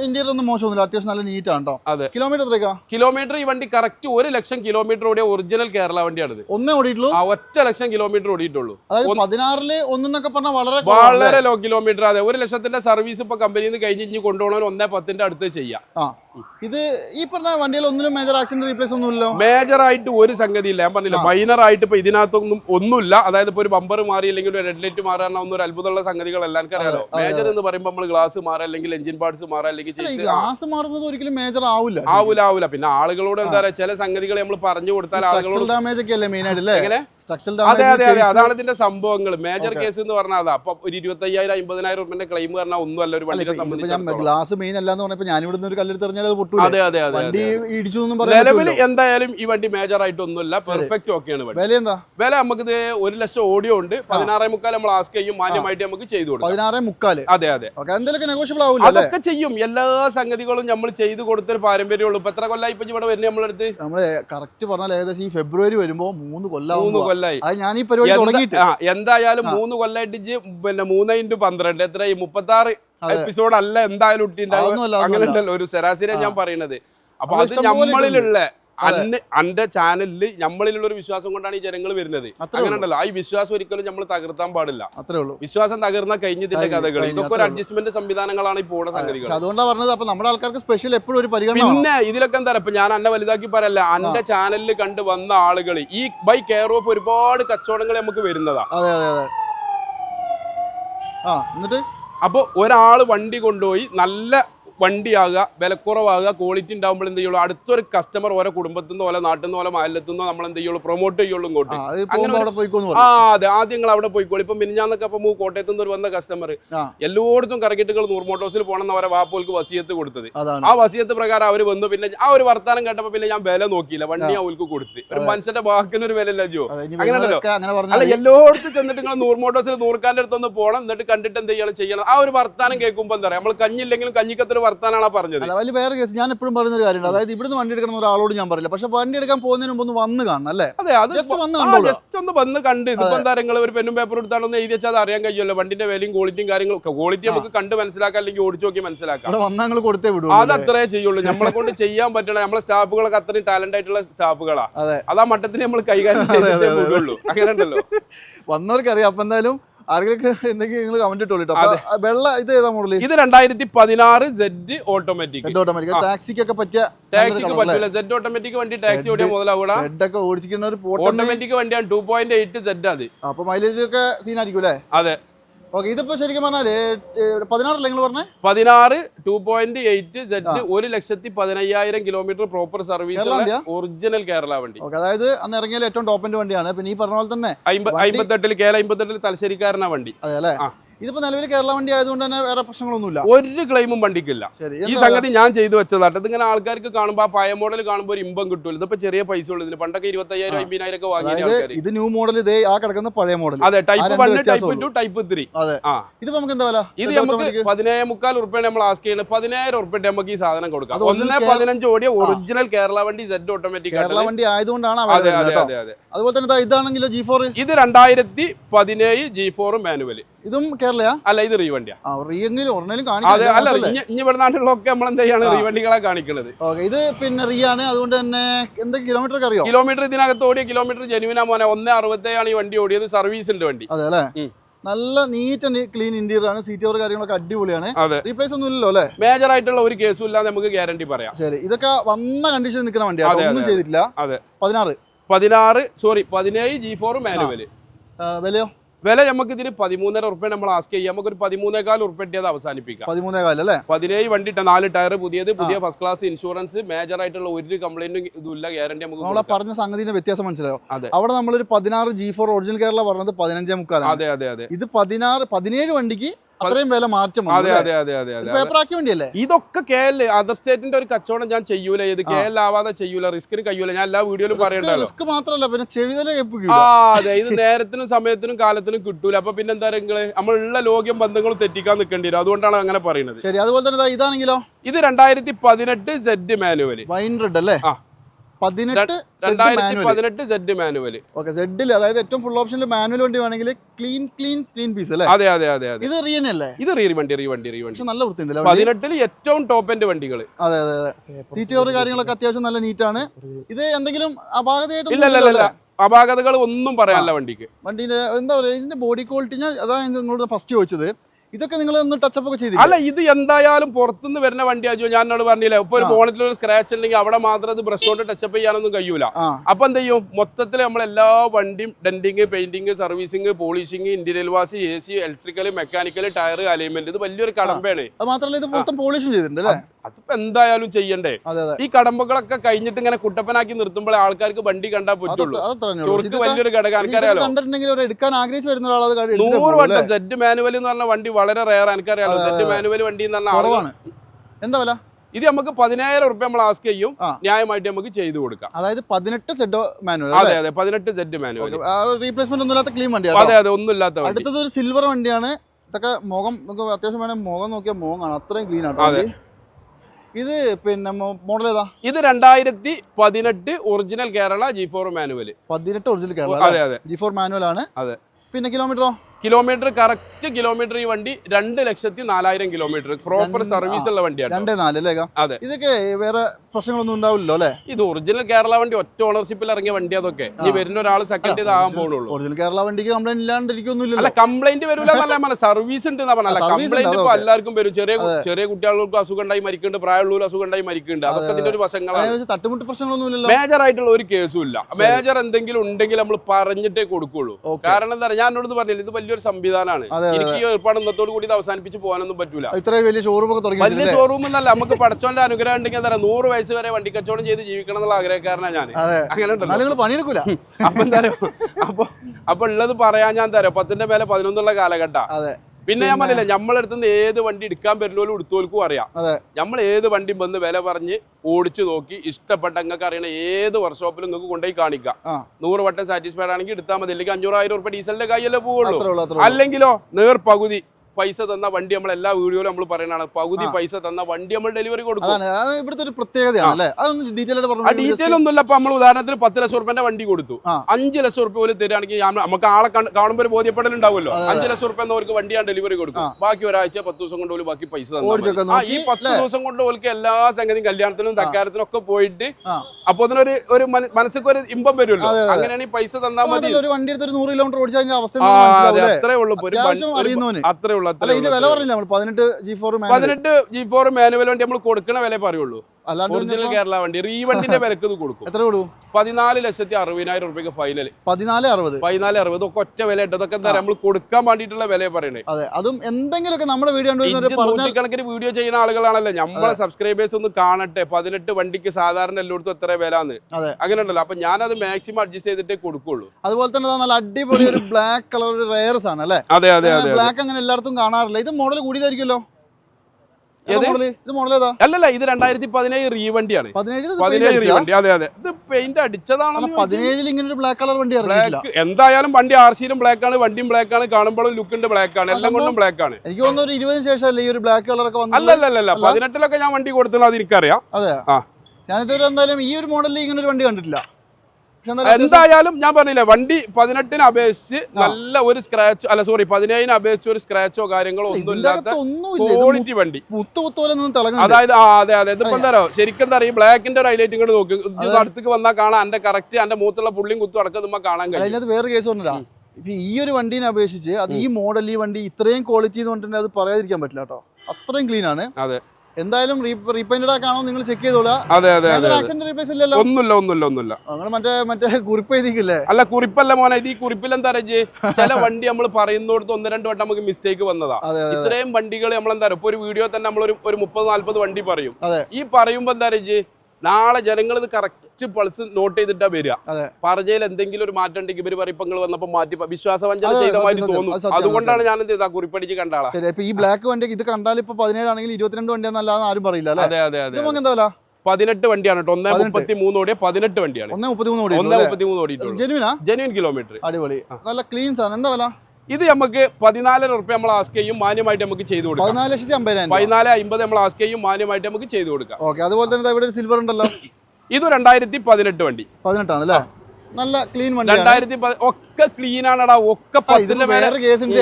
ഇന്ത്യയിൽ ഒന്നും മോശമൊന്നുമില്ല. അത്യാവശ്യം നല്ല നീറ്റ് ആണ് അതെ. കിലോമീറ്റർ എത്രയ്ക്കാ കിലോമീറ്റർ ഈ വണ്ടി കറക്റ്റ് ഒരു ലക്ഷം കിലോമീറ്റർ ഓടിയ ഒറിജിനൽ കേരള വണ്ടിയാണിത്. ഒന്നേ ഓടിയിട്ടുള്ളൂ? ആ ഒറ്റ ലക്ഷം കിലോമീറ്റർ ഓടിയിട്ടുള്ളൂ. അതായത് പതിനാറിൽ ഒന്നെന്നൊക്കെ പറഞ്ഞാൽ വളരെ വളരെ ലോ കിലോമീറ്റർ അതെ. ഒരു ലക്ഷത്തിന്റെ സർവീസ് ഇപ്പൊ കമ്പനിയിൽ നിന്ന് കഴിഞ്ഞ് ഇനി കൊണ്ടുപോകണവർ ഒന്നേ പത്തിന്റെ അടുത്ത് ചെയ്യാം. ഇത് ഈ പറഞ്ഞ വണ്ടിയിൽ ഒന്നിലും മേജർ ആക്സിഡന്റ് റീപ്ലേസ് ഒന്നുമില്ലല്ലോ? മേജർ ആയിട്ട് ഒരു സംഗതി ഇല്ല. ഞാൻ പറഞ്ഞില്ല മൈനർ ആയിട്ട് ഇപ്പൊ ഇതിനകത്തൊന്നും ഒന്നുമില്ല. അതായത് ഇപ്പൊ ഒരു ബമ്പർ മാറി അല്ലെങ്കിൽ ഒരു ഹെഡ്ലൈറ്റ് മാറാൻ ഒന്നും ഒരു അത്ഭുതമുള്ള സംഗതികൾ എല്ലാവർക്കും അറിയാലോ മേജർ എന്ന് പറയുമ്പോൾ നമ്മൾ ഗ്ലാസ് മാറാം അല്ലെങ്കിൽ എഞ്ചിൻ പാർട്സ് മാറാം അല്ലെങ്കിൽ ഗ്ലാസ് മാറുന്നത് ഒരിക്കലും മേജർ ആവില്ല ആവില്ല ആവില്ല പിന്നെ ആളുകളോട് എന്താ പറയാ ചില സംഗതികൾ നമ്മൾ പറഞ്ഞു കൊടുത്താൽ ആളുകളോട് ഡാമേജ് ഒക്കെ അല്ലേ മെയിൻ ആയിട്ട് അതെ അതെ അതെ. അതാണ് ഇതിന്റെ സംഭവങ്ങൾ. മേജർ കേസ് എന്ന് പറഞ്ഞാൽ അതാ. അപ്പൊ ഒരു ഇരുപത്തയ്യായിരം അമ്പതിനായിരം റുപ്യന്റെ ക്ലെയിം പറഞ്ഞാൽ ഒന്നുമല്ല ഒരു വണ്ടിയെ ഞാൻ ഗ്ലാസ് മെയിൻ അല്ല എന്ന് പറഞ്ഞപ്പോ ഞാൻ ഇവിടുന്ന് ഒരു കല്ലെടുത്ത് എറിഞ്ഞാൽ അത് പൊട്ടു അതെ അതെ അതെ വണ്ടി ഇടിച്ചു എന്നും നിലവിൽ എന്തായാലും ഈ വണ്ടി മേജർ ആയിട്ടൊന്നുമില്ല പെർഫെക്റ്റ് ഓക്കെയാണ് വില എന്താ? വില നമുക്കിത് ഒരു ലക്ഷം ഓഡിയോ ഉണ്ട്. പതിനാറേ മുക്കാൽ നമ്മൾ ആസ്ക് ചെയ്യും. മാന്യമായിട്ട് നമുക്ക് ചെയ്തു കൊടുക്കും. പതിനാറേ മുക്കാൽ. അതെ അതെ. ഓക്കെ എന്തെങ്കിലും നെഗോഷ്യബിൾ ആവില്ല അതൊക്കെ ചെയ്യും. എല്ലാ സംഗതികളും നമ്മൾ ചെയ്ത് കൊടുത്തൊരു പാരമ്പര്യമുള്ളൂ ഇപ്പൊ എത്ര കൊല്ലായി ഇപ്പൊ ഇവിടെ വരുന്നത് നമ്മളടുത്ത്? നമ്മൾ കറക്റ്റ് പറഞ്ഞാൽ ഏകദേശം ഈ ഫെബ്രുവരി വരുമ്പോ മൂന്ന് മൂന്ന് കൊല്ലാവുമ്പോ കൊല്ലായി. അത് ഞാൻ ഈ പരിപാടി തുടങ്ങിയിട്ട്. എന്തായാലും മൂന്ന് കൊല്ലായിട്ട് പിന്നെ മൂന്ന് ഇന്റു പന്ത്രണ്ട് എത്ര ഈ മുപ്പത്തി ആറ്. എപ്പിസോഡ് അല്ല എന്തായാലും അങ്ങനെ ഉണ്ടല്ലോ ഒരു ശരാശരി ഞാൻ പറയണത്. അപ്പൊ അത് നമ്മളിലുള്ള അന്റെ ചാനലിൽ നമ്മളിലുള്ള ഒരു വിശ്വാസം കൊണ്ടാണ് ഈ ജനങ്ങൾ വരുന്നത്. അങ്ങനെയുണ്ടല്ലോ അങ്ങനെ ഉണ്ടല്ലോ. ആ വിശ്വാസം ഒരിക്കലും നമ്മൾ തകർത്താൻ പാടില്ല. അത്രേ ഉള്ളൂ. വിശ്വാസം തകർന്ന കഴിഞ്ഞതിന്റെ കഴിഞ്ഞ്, കഥകൾ ഇതൊക്കെ ഒരു അഡ്ജസ്റ്റ്മെന്റ് സംവിധാനങ്ങളാണ് ഈ പോണ സംഗതികൾ അതുകൊണ്ടാണ് പറഞ്ഞത് അപ്പൊ നമ്മുടെ ആൾക്കാർക്ക് സ്പെഷ്യൽ എപ്പോഴും ഒരു പരിഗണന പിന്നെ ഇതിലൊക്കെ എന്താ ഇപ്പൊ ഞാൻ അന്നെ വലുതാക്കി പറയല്ല. അന്റെ ചാനലിൽ കണ്ട് വന്ന ആളുകൾ ഈ ബൈ കെയർ ഓഫ് ഒരുപാട് കച്ചവടങ്ങൾ നമുക്ക് വരുന്നതാ. അതെ അതെ അതെ. ആ എന്നിട്ട്? അപ്പോൾ ഒരാൾ വണ്ടി കൊണ്ടുപോയി നല്ല വണ്ടിയാകുക വിലക്കുറവാകുക ക്വാളിറ്റി ഉണ്ടാകുമ്പോൾ എന്ത് ചെയ്യുള്ളൂ? അടുത്തൊരു കസ്റ്റമർ ഓരോ കുടുംബത്തിൽ നിന്ന് ഓരോ നാട്ടിൽ നിന്ന് ഓരോ മാലിന്യത്തിൽ നിന്നോ നമ്മൾ എന്ത് ചെയ്യുള്ളൂ? പ്രൊമോട്ട് ചെയ്യുള്ളൂ ഇങ്ങോട്ട്. ആ അതെ ആദ്യം നിങ്ങൾ അവിടെ പോയിക്കോളൂ. ഇപ്പൊ മിനിഞ്ഞാന്നൊക്കെ അപ്പൊ കോട്ടയത്ത് നിന്ന് ഒരു വന്ന കസ്റ്റമർ എല്ലായിടത്തും കറക്കിട്ടുകൾ നൂർ മോട്ടോഴ്സിൽ പോകണം എന്ന് അവരെ വാപ്പോൾക്ക് വസിയത്ത് കൊടുത്തത്. ആ വസിയത്ത് പ്രകാരം അവർ വന്നു. പിന്നെ ആ ഒരു വർത്താനം കേട്ടപ്പോ പിന്നെ ഞാൻ വില നോക്കിയില്ല. വണ്ടി അവൾക്ക് കൊടുത്ത്. ഒരു മനുഷ്യന്റെ വാക്കിനൊരു വില ഇല്ല ജോ. അങ്ങനെയല്ലോ. അല്ല എല്ലായിടത്തും ചെന്നിട്ട് നിങ്ങൾ നൂർ മോട്ടോഴ്സിൽ നൂർക്കാന്റെ അടുത്തൊന്ന് പോകണം എന്നിട്ട് കണ്ടിട്ട് എന്ത് ചെയ്യണം? ചെയ്യണം. ആ ഒരു വർത്താനം കേൾക്കുമ്പോൾ എന്താ പറയാ? നമ്മൾ കഞ്ഞില്ലെങ്കിലും കഞ്ഞിക്കത്തൊരു വർത്താനാണ് പറഞ്ഞത്? വലിയ വേറെ കേസ്. ഞാൻ എപ്പോഴും പറയുന്ന ഒരു കാര്യമുണ്ട്. അതായത് ഇവിടുന്ന് വണ്ടി എടുക്കണം ഒരാളോട് ഞാൻ പറയില്ല. പക്ഷെ വണ്ടി എടുക്കാൻ പോകുന്നതിന് മുമ്പ് ഒന്ന് വന്ന് കാണണം അല്ലേ? അതെ അത് ജസ്റ്റ് വന്ന് കണ്ടു ജസ്റ്റ് ഒന്ന് വന്ന് കണ്ട് ഇതിപ്പോ എന്താ നിങ്ങൾ ഒരു പെന്നും പേപ്പർ എടുത്താലൊന്ന് എഴുതി വെച്ചാൽ അത് അറിയാൻ കഴിയുമല്ലോ. വണ്ടിന്റെ വിലയും ക്വാളിറ്റിയും കാര്യങ്ങളും ക്വാളിറ്റി നമുക്ക് കണ്ട് മനസ്സിലാക്കാം അല്ലെങ്കിൽ ഓടിച്ചു നോക്കി മനസ്സിലാക്കാം. വന്നാൽ കൊടുത്തേ കൊടുത്തേ അത് അത്രേ ചെയ്യുള്ളൂ. നമ്മളെ കൊണ്ട് <laughs> ചെയ്യാൻ പറ്റണ നമ്മളെ സ്റ്റാഫുകളൊക്കെ അത്രയും ടാലന്റ് ആയിട്ടുള്ള സ്റ്റാഫുകളാ. അതെ. മട്ടത്തിന് നമ്മൾ കൈകാര്യം വിടുള്ളൂ. അങ്ങനെ ഉണ്ടല്ലോ. വന്നവർക്കറിയാം. അപ്പൊ എന്തായാലും ആർക്കൊക്കെ എന്തെങ്കിലും നിങ്ങൾ കമന്റ് ഇട്ടോളൂ കേട്ടോ വെള്ള ഇത് ഏതാ മോഡൽ ഇത് രണ്ടായിരത്തി പതിനാറ് സെഡ് ഓട്ടോമാറ്റിക് സെഡ് ഓട്ടോമാറ്റിക് ടാക്സിക്കൊക്കെ പറ്റിയ ടാക്സിക്ക് പറ്റൂല സെഡ് ഓട്ടോമാറ്റിക് വണ്ടി ടാക്സി ഓടിയാൽ മുതലാകൂടാ സെഡ് ഒക്കെ ഓടിച്ചിരിക്കുന്ന ഒരു ഓട്ടോമാറ്റിക് വണ്ടിയാണ് ടു പോയിന്റ് എയ്റ്റ് സെഡ് അത്. അപ്പൊ മൈലേജ് ഒക്കെ സീനായിരിക്കും അല്ലേ? അതെ. ഓക്കെ ഇതിപ്പോ ശരിക്കും പറഞ്ഞാൽ പതിനാറല്ലേ നിങ്ങൾ പറഞ്ഞേ? പതിനാറ് ടു പോയിന്റ് എയ്റ്റ് സെറ്റ് ഒരു ലക്ഷത്തി പതിനയ്യായിരം kilometre proper service original Kerala വണ്ടി. ഓക്കെ അതായത് അന്ന് ഇറങ്ങിയ ഏറ്റവും ടോപ്പിന്റെ വണ്ടിയാണ്. പിന്നെ ഈ പറഞ്ഞ പോലെ തന്നെ അമ്പ- അമ്പത്തെട്ടിൽ കേരള അമ്പത്തെട്ടിൽ തലശ്ശേരിക്കാരനാ വണ്ടി. അതെ അല്ലേ. ഇതിപ്പോ നിലവിൽ കേരള വണ്ടി ആയതുകൊണ്ട് തന്നെ വേറെ പ്രശ്നങ്ങളൊന്നുമില്ല. ഒരു ക്ലെയിമും വണ്ടിക്കില്ല. ഈ സംഗതി ഞാൻ ചെയ്തു വെച്ചതാണ്. ഇതിങ്ങനെ ആൾക്കാർക്ക് കാണുമ്പോൾ ആ പഴയ മോഡൽ കാണുമ്പോൾ ഒരു ഇമ്പം കിട്ടൂല. ഇതിപ്പോ ചെറിയ പൈസ ഉള്ളൂ. ഇതിന് പണ്ടൊക്കെ ഇരുപത്തയ്യായിരം അമ്പതിനായിരം ഒക്കെ അതായത് ഇത് ന്യൂ മോഡൽ ഇതേ ആ കിടക്കുന്ന പഴയ മോഡൽ അതെ type one type. Two type three അതെ. ഇതിപ്പോ നമുക്ക് എന്താ വില? ഇത് ഇത് നമുക്ക്? പതിനേഴ് മുക്കാൽ ഉറുപ്പയാണ് നമ്മൾ ആസ്ക് ചെയ്യുന്നത്. പതിനായിരം ഉറുപ്പ്യ നമുക്ക് ഈ സാധനം കൊടുക്കാം. ഒന്നേ പതിനഞ്ച് ഓടിയ ഒറിജിനൽ കേരള വണ്ടി സെറ്റ് ഓട്ടോമാറ്റിക് കേരള വണ്ടി ആയതുകൊണ്ടാണ് അതുപോലെ തന്നെ ഇതാണെങ്കിലും ജി ഫോർ ഇത് രണ്ടായിരത്തി പതിനേഴ് ജി ഫോറും മാനുവൽ ഇതും കേരളയാ? അല്ല ഇത് റീവണ്ടിയാണ് റീവണ്ടികളെ റീയെങ്കിലും അല്ല കാണിക്കില്ല ഇനി ഇനി ഇവിടെ നാട്ടിലൊക്കെ നമ്മൾ എന്ത് ചെയ്യാണ്? ആ. റീ കാണിക്കുന്നത് ഓക്കെ ഇത് പിന്നെ റീ ആണ്. അതുകൊണ്ട് തന്നെ എന്ത് കിലോമീറ്റർ അറിയോ? കിലോമീറ്റർ ഇതിനകത്ത് ഓടിയ കിലോമീറ്റർ ജെനുവിനാ മോനെ ഒന്ന് അറുപത്തേഴാണ് ഈ വണ്ടി ഓടിയത്. സർവീസിന്റെ വണ്ടി. അതെ അല്ലേ? നല്ല നീറ്റ് ആൻഡ് ക്ലീൻ ഇന്റീരിയർ ആണ്. സീറ്റ് ഓവർ കാര്യങ്ങളൊക്കെ അടിപൊളിയാണ്. റീപ്ലേസ് ഒന്നും ഇല്ലല്ലോ അല്ലേ? മേജർ ആയിട്ടുള്ള ഒരു കേസും ഇല്ലാതെ നമുക്ക് ഗ്യാരണ്ടി പറയാം. ശരി ഇതൊക്കെ വന്ന കണ്ടീഷനിൽ നിൽക്കുന്ന വണ്ടിയാണ് ഒന്നും ചെയ്തിട്ടില്ല. അതെ. പതിനാറ്. പതിനാറ് സോറി പതിനേഴ് ജി ഫോർ മാനുവൽ വിലയോ? വില നമുക്ക് ഇതിന് പതിമൂന്നര ഉറുപ്പ്യ നമ്മൾ ആസ്ക് ചെയ്യാം. നമുക്ക് ഒരു പതിമൂന്നേകാൽ അത് അവസാനിപ്പിക്കാം. പതിമൂന്നേ കാലം അല്ലേ? പതിനേഴ് വണ്ടി നാല് ടയർ പുതിയത് പുതിയ ഫസ്റ്റ് ക്ലാസ് ഇൻഷുറൻസ് മേജർ ആയിട്ടുള്ള ഒരു കംപ്ലൈന്റും ഇതുമില്ല. ഗ്യാരണ്ടി നമുക്ക് നമ്മളെ പറഞ്ഞ സംഗതിന്റെ വ്യത്യാസം മനസ്സിലായോ? അതെ. അവിടെ നമ്മളൊരു പതിനാറ് ജി ഫോർ ഒറിജിനൽ കേരള പറഞ്ഞത് പതിനഞ്ചേ മുക്കാൽ അതെ അതെ അതെ. ഇത് പതിനാറ് പതിനേഴ് വണ്ടിക്ക് അത്രയും വില മാറ്റം അതെ അതെ അതെ അതെ പേപ്പർ ആക്കിയ ഇതൊക്കെ കെ എൽ അതർ സ്റ്റേറ്റിന്റെ ഒരു കച്ചവടം ഞാൻ ചെയ്യൂല. ഇത് കെ എൽ ആവാതെ ചെയ്യൂല റിസ്കിന് കഴിയൂല. ഞാൻ എല്ലാ വീഡിയോയിലും പറയണ്ടല്ലോ. റിസ്ക് മാത്രല്ല പിന്നെ ചെവിതല ആ അതെ. ഇത് നേരത്തിനും സമയത്തിനും കാലത്തിനും കിട്ടൂല. അപ്പൊ പിന്നെ എന്താ നിങ്ങൾ? നമ്മളുള്ള ലോക്യം ബന്ധങ്ങളും തെറ്റിക്കാൻ നിൽക്കേണ്ടി വരും. അതുകൊണ്ടാണ് അങ്ങനെ പറയുന്നത് ശരി അതുപോലെ തന്നെ ഇതാണെങ്കിലോ? ഇത് രണ്ടായിരത്തി പതിനെട്ട് സെഡ് മാനുവൽ. വൈൻ റെഡ് അല്ലേ? ആ. പതിനെട്ട് രണ്ടായിരത്തി പതിനെട്ട് സെഡ് മാനുവൽ ഓക്കെ സെഡിൽ അതായത് ഏറ്റവും ഫുൾ ഓപ്ഷനിൽ മാനുവൽ വണ്ടി വേണമെങ്കിൽ ക്ലീൻ ക്ലീൻ ക്ലീൻ പീസ് അല്ലേ? അതെ അതെ അതെ ഇത് റിയൻ അല്ലേ? ഇത് റിയൻ വണ്ടി റീ വണ്ടി റീ വണ്ടി. നല്ല വൃത്തിയുണ്ട് പതിനെട്ടിൽ ഏറ്റവും ടോപ്പ് എൻഡ് വണ്ടികൾ അതെ അതെ അതെ. സീറ്റ് കവർ കാര്യങ്ങളൊക്കെ അത്യാവശ്യം നല്ല നീറ്റാണ് ഇത് എന്തെങ്കിലും അപാകതയായിട്ട് ഇല്ല ഇല്ല, ഇല്ല അപാകതകൾ ഒന്നും പറയാനില്ല വണ്ടിക്ക്. വണ്ടിന്റെ എന്താ പറയുക ഇതിന്റെ ബോഡി ക്വാളിറ്റി ഞാൻ അതാണ് നിങ്ങളോട് ഫസ്റ്റ് ചോദിച്ചത്. ഇതൊക്കെ നിങ്ങൾ ഒന്ന് ടച്ചപ്പ് ഒക്കെ ചെയ്തില്ല? അല്ല ഇത് എന്തായാലും പുറത്തുനിന്ന് വരുന്ന വണ്ടി ആജോ ഞാൻ എന്നോട് പറഞ്ഞില്ലേ ഇപ്പൊ ഒരു. ബോണറ്റിൽ ഒരു സ്ക്രാച്ച് ഉണ്ടെങ്കിൽ അവിടെ മാത്രം അത് ബ്രഷ് കൊണ്ട് ടച്ചപ്പ് ചെയ്യാനൊന്നും കഴിയൂല. അപ്പൊ എന്ത് ചെയ്യും? മൊത്തത്തിൽ നമ്മൾ എല്ലാ വണ്ടിയും denting painting servicing polishing interior wash A C electrical mechanical tyre alignment ഇത് വലിയൊരു കടമ്പയാണ്. അത് മാത്രമല്ല ഇത് മൊത്തം പോളിഷ് ചെയ്തിട്ടുണ്ട് അതിപ്പോ എന്തായാലും ചെയ്യണ്ടേ? ഈ കടമ്പകളൊക്കെ കഴിഞ്ഞിട്ട് ഇങ്ങനെ കുട്ടപ്പനാക്കി നിർത്തുമ്പോൾ ആൾക്കാർക്ക് വണ്ടി കണ്ടാൽ പറ്റുള്ളൂ. വലിയൊരു ഘടകം. നൂറ് വട്ടം സെറ്റ് മാനുവൽ എന്ന് പറഞ്ഞ വണ്ടി വളരെ റയർ എനിക്കറിയാലോ. അതെ, സെഡ് മാനുവൽ വണ്ടി എന്ന് പറഞ്ഞാൽ എന്താ വില? ഇത് നമുക്ക് പതിനായിരം റുപ്യ നമ്മൾ ആസ്ക് ചെയ്യും. ന്യായമായിട്ട് നമുക്ക് ചെയ്തു കൊടുക്കാം. അതായത് പതിനെട്ട് സെഡ് മാനുവൽ അതെ അതെ. പതിനെട്ട് സെഡ് മാനുവൽ റീപ്ലേസ്മെന്റ് ഒന്നും ഇല്ലാത്ത ക്ലീൻ അതെ വണ്ടിയാണ് അതെ ഒന്നുമില്ലാത്ത വണ്ടി. അടുത്തത് ഒരു സിൽവർ വണ്ടിയാണ്. ഇതൊക്കെ മുഖം നമുക്ക് അത്യാവശ്യം വേണേൽ മുഖം നോക്കിയാൽ മുഖമാണ് അത്രയും ക്ലീൻ ആണ് അതെ. ഇത് പിന്നെ മോഡൽ ഏതാ? ഇത് രണ്ടായിരത്തി പതിനെട്ട് original Kerala G four manual പതിനെട്ട് ഒറിജിനൽ കേരള അതെ അതെ. ജി ഫോർ മാനുവൽ ആണ്. അതെ. പിന്നെ കിലോമീറ്ററോ കിലോമീറ്റർ കറക്റ്റ് കിലോമീറ്റർ ഈ വണ്ടി രണ്ട് ലക്ഷത്തി നാലായിരം കിലോമീറ്റർ. പ്രോപ്പർ സർവീസ് ഉള്ള വണ്ടിയാണ് രണ്ടേ നാല് അല്ലേ അതെ. ഇതൊക്കെ വേറെ പ്രശ്നങ്ങളൊന്നും ഉണ്ടാവില്ലല്ലോ അല്ലേ? ഇത് ഒറിജിനൽ കേരള വണ്ടി ഒറ്റ ഓണർഷിപ്പിൽ ഇറങ്ങിയ വണ്ടി അതൊക്കെ. ഇനി വരുന്ന ഒരാൾ സെക്കൻഡ് ഇതാകാൻ പോകുള്ളൂ ഒറിജിനൽ കേരള വണ്ടിക്ക് കംപ്ലൈന്റ് ഇല്ലാണ്ടിരിക്കൊന്നുമില്ലല്ലോ. അല്ല കംപ്ലൈന്റ് വരൂല എന്നല്ല സർവീസ് ഉണ്ട് എന്നാ പറഞ്ഞ ആ, service ഉണ്ട്, കംപ്ലൈന്റ് ഇപ്പൊ എല്ലാവർക്കും വരും. ചെറിയ ചെറിയ കുട്ടികൾക്കും അസുഖം ഉണ്ടായി മരിക്കുന്നുണ്ട് പ്രായമുള്ളവർ അസുഖം ഉണ്ടായി മരിക്കുന്നുണ്ട്. അതൊക്കെ അതിന്റെ ഒരു വശങ്ങളാണ്. തട്ടുമുട്ട് പ്രശ്നങ്ങളൊന്നുമില്ലല്ലോ. മേജർ ആയിട്ടുള്ള ഒരു കേസും ഇല്ല. മേജർ എന്തെങ്കിലും ഉണ്ടെങ്കിൽ നമ്മൾ പറഞ്ഞിട്ടേ കൊടുക്കുള്ളൂ. കാരണം എന്താ പറയുക ഞാൻ എന്നോട് പറഞ്ഞില്ല ഇത് വലിയൊരു സംവിധാനമാണ്. എനിക്ക് ഏർപ്പാട് ഇന്നത്തോട് കൂടി ഇത് അവസാനിപ്പിച്ച് പോകാനൊന്നും പറ്റൂല. ഇത്രയും വലിയ ഷോറൂം ഒക്കെ തുടങ്ങി വലിയ? ഷോറൂം എന്നല്ല നമുക്ക് പടച്ചോന്റെ അനുഗ്രഹം ഉണ്ടെങ്കിൽ എന്താ നൂറ് വയസ്സ് വരെ വണ്ടി കച്ചവടം ചെയ്ത് ജീവിക്കണം എന്നുള്ള ആഗ്രഹക്കാരനാണ് ഞാൻ അങ്ങനെ ഉണ്ടല്ലോ. പണിയെടുക്കൂല. അപ്പൊ എന്താ പറയുക അപ്പൊ അപ്പൊ ഉള്ളത് പറയാൻ ഞാൻ തരാം പത്തിന്റെ മേലെ പതിനൊന്നുള്ള കാലഘട്ടം. പിന്നെ ഞാൻ പറഞ്ഞില്ല നമ്മളടുത്ത് നിന്ന് ഏത് വണ്ടി എടുക്കാൻ പറ്റുന്നോലും എടുത്തോൽക്കും അറിയാം. നമ്മൾ ഏത് വണ്ടി വന്ന് വില പറഞ്ഞ് ഓടിച്ചു നോക്കി ഇഷ്ടപ്പെട്ട നിങ്ങൾക്ക് അറിയണ ഏത് വർക്ക്ഷോപ്പിലും നിങ്ങൾക്ക് കൊണ്ടുപോയി കാണിക്കാം. നൂറ് വട്ടം സാറ്റിസ്ഫൈഡ് ആണെങ്കിൽ എടുത്താൽ മതി അല്ലെങ്കിൽ അഞ്ഞൂറായിരം റുപ്യ ഡീസലിന്റെ കയ്യല്ലേ പോവുള്ളൂ. അല്ലെങ്കിലോ നേർ പകുതി പൈസ തന്ന വണ്ടി നമ്മൾ എല്ലാ വീഡിയോയിലും നമ്മൾ പറയുന്നതാണ്. പകുതി പൈസ തന്ന വണ്ടി നമ്മൾ ഡെലിവറി കൊടുക്കും. ഇവിടുത്തെ ഒരു പ്രത്യേകതയാണ് ഡീറ്റെയിൽ ഒന്നുമില്ല. അപ്പൊ നമ്മൾ ഉദാഹരണത്തിന് പത്ത് ലക്ഷം റുപ്യന്റെ വണ്ടി കൊടുത്തു. അഞ്ചു ലക്ഷം റുപ്യ പോലും തരികയാണെങ്കിൽ നമുക്ക് ആളെ കാണുമ്പോൾ ഒരു അതെ, അഞ്ച് ലക്ഷം റുപ്യ എന്നവർക്ക് വണ്ടി ഞാൻ ഡെലിവറി കൊടുക്കും ബാക്കി ഒരാഴ്ച പത്ത് ദിവസം കൊണ്ട് പോലും ബാക്കി പൈസ തന്നു ഈ പത്ത്? ദിവസം കൊണ്ട് ഓൾക്ക് എല്ലാ സംഗതിയും കല്യാണത്തിനും തക്കാരത്തിനും ഒക്കെ പോയിട്ട്. അപ്പൊ അതിനൊരു ഒരു മന- മനസ്സിക്ക് ഒരു ഇമ്പം വരുമല്ലോ. അങ്ങനെയാണ് ഈ പൈസ തന്നാൽ മതി. ഒരു വണ്ടി എടുത്ത് ഒരു നൂറ് കിലോമീറ്റർ ഓടിച്ചാൽ? അത്രേ ഉള്ളൂ. അത്രേ ഉള്ളൂ. അത്രേ ഇതിന്റെ വില പറഞ്ഞില്ല നമ്മൾ പതിനെട്ട് ജി ഫോർ പതിനെട്ട് ജി ഫോർ മാനുവൽ വണ്ടി നമ്മൾ കൊടുക്കണ വില പറയുള്ളൂ. ഒറിജിനൽ കേരള വണ്ടി. റീവണ്ടിന്റെ വിലക്ക് ഇത് കൊടുക്കും. എത്ര കൊടുക്കും? പതിനാല് ലക്ഷത്തി അറുപതിനായിരം റുപ്യക്ക് ഫൈനൽ പതിനാല് അറുപത്. പതിനാല് അറുപത് ഒക്കെ ഒറ്റ വില ഉണ്ട്. എന്താ നമ്മൾ കൊടുക്കാൻ വേണ്ടിയിട്ടുള്ള വില പറയണേ. അതെ അതും എന്തെങ്കിലുമൊക്കെ നമ്മുടെ വീഡിയോ നൂറ്റിക്കണക്കിന് വീഡിയോ ചെയ്യുന്ന ആളുകളാണല്ലോ. നമ്മളെ സബ്സ്ക്രൈബേഴ്സ് ഒന്ന് കാണട്ടെ. പതിനെട്ട് വണ്ടിക്ക് സാധാരണ എല്ലായിടത്തും എത്ര വിലാന്ന് അതെ. അങ്ങനെ ഉണ്ടല്ലോ അപ്പൊ ഞാനത് മാക്സിമം അഡ്ജസ്റ്റ് ചെയ്തിട്ടേ കൊടുക്കുള്ളൂ. അതുപോലെ തന്നെ നല്ല അടിപൊളി ഒരു ബ്ലാക്ക് കളർ റയർസ് ആണ് അല്ലേ? അതെ അതെ അതെ ബ്ലാക്ക് അങ്ങനെ എല്ലായിടത്തും കാണാറില്ല. ഇത് മോഡൽ കൂടിയതായിരിക്കുമല്ലോ? അല്ലല്ല ഇത് രണ്ടായിരത്തി പതിനേഴ് റീവണ്ടിയാണ് പതിനേഴ് അതെ അതെ. ഇത് പെയിന്റ് അടിച്ചതാണോ കാരണം പതിനേഴിൽ ഇങ്ങനെ ഒരു ബ്ലാക്ക് കളർ വണ്ടി എന്തായാലും വണ്ടി ആർ സിയിലും ബ്ലാക്ക് ആണ് വണ്ടിയും ബ്ലാക്ക് ആണ് കാണുമ്പോഴും ലുക്കിന്റെ ബ്ലാക്ക് ആണ്. എല്ലാം കൊണ്ടും ബ്ലാക്ക് ആണ്. എനിക്ക് തോന്നുന്നു ഇരുപതിന് ശേഷമല്ലേ ഈ ഒരു ബ്ലാക്ക് കളർ ഒക്കെ അല്ലല്ല അല്ല അല്ല. അല്ല, അല്ല പതിനെട്ടിലൊക്കെ ഞാൻ വണ്ടി കൊടുത്തത് അത് എനിക്കറിയാം. അതെ. ഞാനിതുവരെ എന്തായാലും ഈ ഒരു മോഡലിൽ ഇങ്ങനെ ഒരു വണ്ടി കണ്ടിട്ടില്ല. എന്തായാലും ഞാൻ പറഞ്ഞില്ലേ വണ്ടി പതിനെട്ടിന് അപേക്ഷിച്ച് നല്ല ഒരു സ്ക്രാച്ച് അല്ല സോറി പതിനേഴിന് അപേക്ഷിച്ച് ഒരു സ്ക്രാച്ചോ കാര്യങ്ങളോ ഒന്നും ഇല്ലാത്ത ക്വാളിറ്റി വണ്ടി. അതായത് ആ അതെ അതെ. ഇതിപ്പോ എന്താ ശരിക്കും എന്താ പറയുക ബ്ലാക്കിന്റെ ഒരു ഹൈലൈറ്റ് ഇങ്ങോട്ട് നോക്കി. അടുത്തേക്ക് വന്നാൽ കാണാൻ എന്റെ കറക്റ്റ് എന്റെ മൂത്തുള്ള പുള്ളിയും കുത്തും അടക്കം നമ്മ കാണാൻ കഴിയും. അതിനകത്ത് വേറെ കേസ് ഒന്നുമില്ല ഇപ്പൊ ഈ ഒരു വണ്ടീനെ അപേക്ഷിച്ച് അത് ഈ മോഡൽ ഈ വണ്ടി ഇത്രയും ക്വാളിറ്റി എന്ന് പറഞ്ഞിട്ടുണ്ടെങ്കിൽ അത് പറയാതിരിക്കാൻ പറ്റില്ല കേട്ടോ. അത്രയും ക്ലീൻ ആണ്. അതെ. എന്തായാലും റീപെയിന്റഡ് ആക്കാണോ നിങ്ങൾ ചെക്ക് ചെയ്തോളാം അതെ അതെ. ആക്സിഡന്റ് റീപ്ലേസ് ഇല്ലല്ലോ. ഒന്നുമില്ല ഒന്നുമില്ല ഒന്നുമില്ല. നിങ്ങൾ മറ്റേ മറ്റേ കുറിപ്പ് എഴുതിക്കില്ലേ? അല്ല കുറിപ്പല്ല മോനെ ഇത് ഈ കുറിപ്പിൽ എന്താ പറയുക ചില വണ്ടി നമ്മൾ പറയുന്നിടത്ത് ഒന്ന് രണ്ട് വട്ടം നമുക്ക് മിസ്റ്റേക്ക് വന്നതാ. ഇത്രയും വണ്ടികൾ നമ്മൾ എന്താ പറയുക ഇപ്പൊ ഒരു വീഡിയോ തന്നെ നമ്മൾ ഒരു മുപ്പത് നാല്പത് വണ്ടി പറയും. ഈ പറയുമ്പോ എന്താ പറയുക നാളെ ജനങ്ങൾ ഇത് കറക്റ്റ് പൾസ് നോട്ട് ചെയ്തിട്ടാ വരിക. പറഞ്ഞതിൽ എന്തെങ്കിലും ഒരു മാറ്റം ഉണ്ടെങ്കിൽ ഇവർ പറയും നിങ്ങൾ വന്നപ്പോ മാറ്റി വിശ്വാസവഞ്ചന ചെയ്ത മാതിരി. തോന്നും. അതുകൊണ്ടാണ് ഞാൻ എന്ത് ചെയ്താ? കുറിപ്പടിച്ച് കണ്ട ആളാ ഈ ബ്ലാക്ക് വണ്ടി ഇത് കണ്ടാൽ ഇപ്പൊ പതിനേഴാണെങ്കിൽ ഇരുപത്തിരണ്ട് വണ്ടിയാന്നല്ലാന്ന് ആരും പറയില്ല അതെ അതെ അതെ പതിനെട്ട് വണ്ടിയാണ് കേട്ടോ. ഒന്നേ മുപ്പത്തി മൂന്ന് ഓടിയ പതിനെട്ട് വണ്ടിയാണ്. ഒന്നേ മുപ്പത്തി മൂന്ന് ഒന്നേ മുപ്പത്തി മൂന്ന് ഓടി ജെനുവിനാ ജെനുവിൻ കിലോമീറ്റർ അടിപൊളി. നല്ല ക്ലീൻസ് ആണ് എന്താ വില? ഇത് നമുക്ക് പതിനാലര റുപ്യ നമ്മൾ ആസ്ക് ചെയ്യും മാന്യമായിട്ട് നമുക്ക് ചെയ്തു കൊടുക്കാം. പതിനാല് ലക്ഷത്തി അമ്പതിനായിരം പതിനാല് അമ്പത് നമ്മൾ ആസ്ക് ചെയ്യും മാന്യമായിട്ട് നമുക്ക് ചെയ്തു കൊടുക്കാം. ഓക്കെ അതുപോലെ തന്നെ ഇവിടെ സിൽവർ ഉണ്ടല്ലോ. ഇത് രണ്ടായിരത്തി പതിനെട്ട് വണ്ടി. പതിനെട്ടാണ് അല്ലേ? നല്ല ക്ലീൻ രണ്ടായിരത്തി ഒക്കെ ക്ലീൻ ആണടാ ഒക്കെ പത്തിന്റെ വേറെ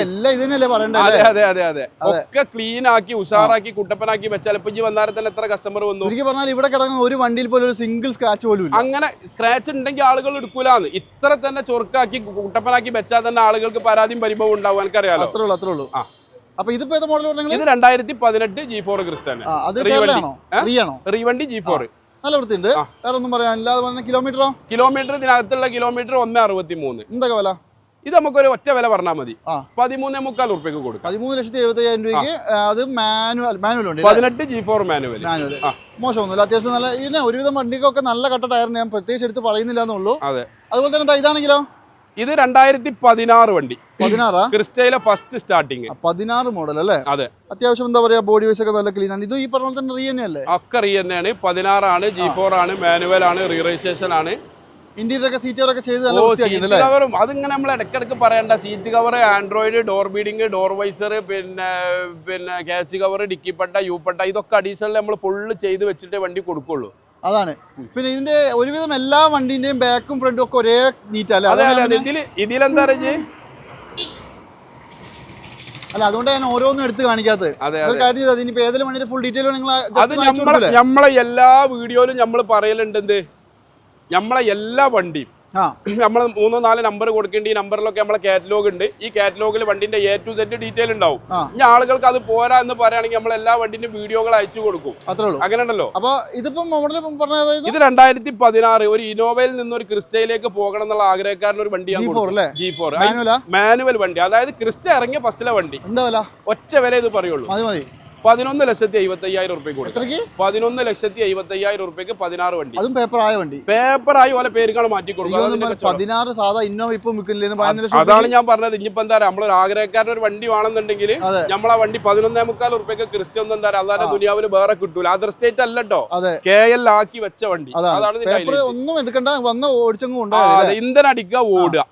എല്ലാം ഇത് പറയണ്ടേ അതെ അതെ അതെ അതെ. ഒക്കെ ക്ലീൻ ആക്കി ഉഷാറാക്കി കുട്ടപ്പനാക്കി വെച്ചാൽ ഇപ്പൊ ഈ വന്നാലും തന്നെ എത്ര കസ്റ്റമർ വന്നു? എനിക്ക് പറഞ്ഞാൽ ഇവിടെ കിടക്കുന്ന ഒരു വണ്ടിയിൽ പോലും ഒരു സിംഗിൾ സ്ക്രാച്ച് പോലും ഇല്ല. അങ്ങനെ സ്ക്രാച്ച് ഉണ്ടെങ്കിൽ ആളുകൾ എടുക്കൂലാന്ന്. ഇത്ര തന്നെ ചൊറുക്കാക്കി കുട്ടപ്പനാക്കി വെച്ചാൽ തന്നെ ആളുകൾക്ക് പരാതിയും പരിഭവം ഉണ്ടാവും. എനിക്കറിയാലോ? അത്രേ ഉള്ളൂ അത്രേ ഉള്ളൂ. ആ. അപ്പൊ ഇതിപ്പോ ഏത് മോഡൽ ഇത് രണ്ടായിരത്തി പതിനെട്ട് ജി ഫോർ ക്രിസ്റ്റാണ് റീവണ്ടി ജി ഫോർ നല്ല വൃത്തിയുണ്ട്. വേറെ ഒന്നും പറയാനില്ല. അതുപോലെ കിലോമീറ്ററോ കിലോമീറ്റർ ഇതിനകത്തുള്ള കിലോമീറ്റർ ഒന്ന് അറുപത്തി മൂന്ന് എന്തൊക്കെ വില? ഇത് നമുക്കൊരു ഒറ്റ വില പറഞ്ഞാൽ മതി. പതിമൂന്ന് മുക്കാൽ ഉറുപ്പ്യക്ക് കൊടുക്കും. പതിമൂന്ന് ലക്ഷത്തി എഴുപത്തി അയ്യായിരം രൂപയ്ക്ക് അത് മാനുവൽ മാനുവൽ ഉണ്ട് പതിനെട്ട് ജി ഫോർ മാനുവൽ. മാനുവൽ. മോശമൊന്നുമില്ല. അത്യാവശ്യം നല്ല ഇതിന് ഒരുവിധം വണ്ടിക്കൊക്കെ നല്ല കട്ട ടയറിന് ഞാൻ പ്രത്യേകിച്ച് എടുത്ത് പറയുന്നില്ല എന്നുള്ളൂ. അതെ. അതുപോലെ തന്നെ ഇതാണെങ്കിലോ? ഇത് രണ്ടായിരത്തി പതിനാറ് വണ്ടി. പതിനാറാ? ക്രിസ്റ്റയിലെ ഫസ്റ്റ് സ്റ്റാർട്ടിങ് പതിനാറ് മോഡൽ അല്ലേ? അതെ. അത്യാവശ്യം എന്താ പറയാ ബോഡി വൈസ് ഒക്കെ നല്ല ക്ലീൻ ആണ്. ഇത് ഈ പറഞ്ഞ റിയന്നെ തന്നെ റീ തന്നെയല്ലേ ഒക്കെ റീ തന്നെയാണ് പതിനാറാണ് ജി ഫോർ ആണ് മാനുവൽ ആണ് റീ രജിസ്ട്രേഷൻ ആണ്. ചെയ്ത് നല്ല വൃത്തിയാക്കിയിട്ടുണ്ട് കവറും അതിങ്ങനെ നമ്മൾ ഇടയ്ക്കിടയ്ക്ക് പറയണ്ട. Seat cover Android door beading door visor പിന്നെ പിന്നെ ക്യാച്ച് കവർ ഡിക്കിപ്പട്ട യൂപ്പട്ട ഇതൊക്കെ അഡീഷണൽ നമ്മൾ ഫുള്ള് ചെയ്ത് വെച്ചിട്ടേ വണ്ടി കൊടുക്കുള്ളൂ. അതാണ്. പിന്നെ ഇതിന്റെ ഒരുവിധം എല്ലാ വണ്ടിന്റെയും ബാക്കും ഫ്രണ്ടും ഒക്കെ ഒരേ നീറ്റ് അല്ലേ? ഇതിൽ ഇതിലെന്താ പറയുക അല്ല അതുകൊണ്ട് ഞാൻ ഓരോന്നും എടുത്ത് കാണിക്കാത്തത്. കാര്യം ഇനിയിപ്പോ ഏതെങ്കിലും വണ്ടിയുടെ ഫുൾ ഡീറ്റെയിൽ നിങ്ങൾ നമ്മളെ എല്ലാ വീഡിയോയിലും നമ്മൾ പറയലുണ്ട് എന്ത്? നമ്മളെ എല്ലാ വണ്ടിയും. നമ്മൾ മൂന്നോ നാല് നമ്പർ കൊടുക്കേണ്ട ഈ നമ്പറിലൊക്കെ നമ്മളെ കാറ്റലോഗ് ഉണ്ട്. ഈ കാറ്റലോഗിൽ വണ്ടിന്റെ എ ടു സെറ്റ് ഡീറ്റെയിൽ ഉണ്ടാവും. ഇനി ആളുകൾക്ക് അത് പോരാ എന്ന് പറയുകയാണെങ്കിൽ നമ്മൾ എല്ലാ വണ്ടിന്റെ വീഡിയോകൾ അയച്ചു കൊടുക്കും. അങ്ങനെ ഉണ്ടല്ലോ അപ്പൊ ഇതിപ്പം മോഡൽ ഇത് രണ്ടായിരത്തി പതിനാറ് ഒരു ഇനോവയിൽ നിന്ന് ഒരു ക്രിസ്റ്റയിലേക്ക് പോകണം എന്നുള്ള ആഗ്രഹക്കാരൻ ഒരു വണ്ടിയാണ് ജി ഫോർ മാനുവൽ വണ്ടി. അതായത് ക്രിസ്റ്റ ഇറങ്ങിയ ഫസ്റ്റിലെ വണ്ടി. ഒറ്റ വില ഇത് പറയുള്ളൂ. പതിനൊന്ന് ലക്ഷത്തി അയ്യത്തി അയ്യായിരം കൊടുക്കും എത്രക്ക് പതിനൊന്ന് ലക്ഷത്തി അയ്യത്തി അയ്യായിരം ഉറുപ്പ്യക്ക് പതിനാറ് വണ്ടി. അതും പേപ്പർ ആയ വണ്ടി. പേപ്പർ ആയി പോലെ പേരുകൾ മാറ്റി കൊടുക്കും. അതാണ് സാധാ ഇന്നോവ ഇപ്പൊ ഞാൻ പറഞ്ഞത്. ഇനിയിപ്പോ എന്താ പറയാ നമ്മളൊരു ആഗ്രഹക്കാരൻ ഒരു വണ്ടി വേണമെന്നുണ്ടെങ്കിൽ. നമ്മളാ വണ്ടി പതിനൊന്നേ മുക്കാൽ ഉറുപ്പ്യക്ക് ക്രിസ്ത്യൻ എന്താ പറയാ അതാണ് ദുനിയാവിന് വേറെ കിട്ടൂല. അതർ സ്റ്റേറ്റ് അല്ലട്ടോ. കെ എൽ ആക്കി വെച്ച വണ്ടി. അതാണ്. ഒന്നും എടുക്കണ്ട. വന്ന ഓടിച്ചങ്ങ് ഇന്ധനം അടിക്കുക ഓടുക.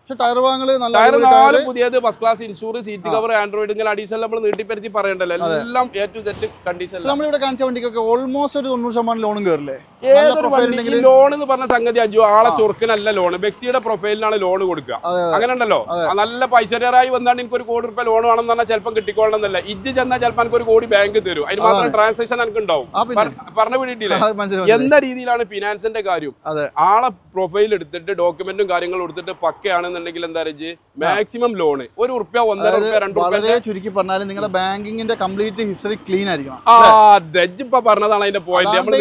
ടയർ നാല് പുതിയത് first class insure seat cover Android ഇങ്ങനെ അഡീഷണൽ നമ്മൾ നീട്ടിപ്പരുത്തി പറയണ്ടല്ലോ. എല്ലാം എ ടു സെറ്റ് കണ്ടീഷൻ നമ്മളിവിടെ കാണിച്ച വണ്ടിക്കൊക്കെ ഓൾമോസ്റ്റ് ഒരു തൊണ്ണൂറ് ശതമാനം ലോണും കയറില്ലേ ഏതൊരു profile വണ്ടി ലോൺ എന്ന് പറഞ്ഞ സംഗതി അജു ആളെ ചൊറുക്കിനല്ല ലോൺ വ്യക്തിയുടെ പ്രൊഫൈലിനാണ് ലോൺ കൊടുക്കുക. അങ്ങനെ ഉണ്ടല്ലോ? നല്ല പൈസരായി വന്നാണ് എനിക്ക് ഒരു കോടി റുപ്യ ലോൺ വേണമെന്ന് പറഞ്ഞാൽ ചിലപ്പോൾ കിട്ടിക്കോളണമെന്നല്ല ഇജ്ജ് ചെന്നാൽ ചിലപ്പോൾ എനിക്ക് ഒരു കോടി ബാങ്ക് തരും. അതിന് മാത്രം ട്രാൻസാക്ഷൻ എനിക്ക് ഉണ്ടാവും പറഞ്ഞു വിട്ടിട്ടില്ലേ. എന്ന രീതിയിലാണ് ഫിനാൻസിന്റെ കാര്യം. ആളെ പ്രൊഫൈൽ എടുത്തിട്ട് ഡോക്യുമെന്റും കാര്യങ്ങളും എടുത്തിട്ട് പക്കയാണെന്നുണ്ടെങ്കിൽ എന്താ പറയുക മാക്സിമം ലോൺ ഒരു റുപ്യ ഒന്നര റുപ്യ രണ്ട് റുപ്യ ചുരുക്കി പറഞ്ഞാൽ നിങ്ങളുടെ ബാങ്കിങ്ങിന്റെ കംപ്ലീറ്റ് ഹിസ്റ്ററി ക്ലീൻ ആയിരിക്കണം. ആ ഇപ്പൊ പറഞ്ഞതാണ് അതിന്റെ പോയിന്റ് നമ്മൾ.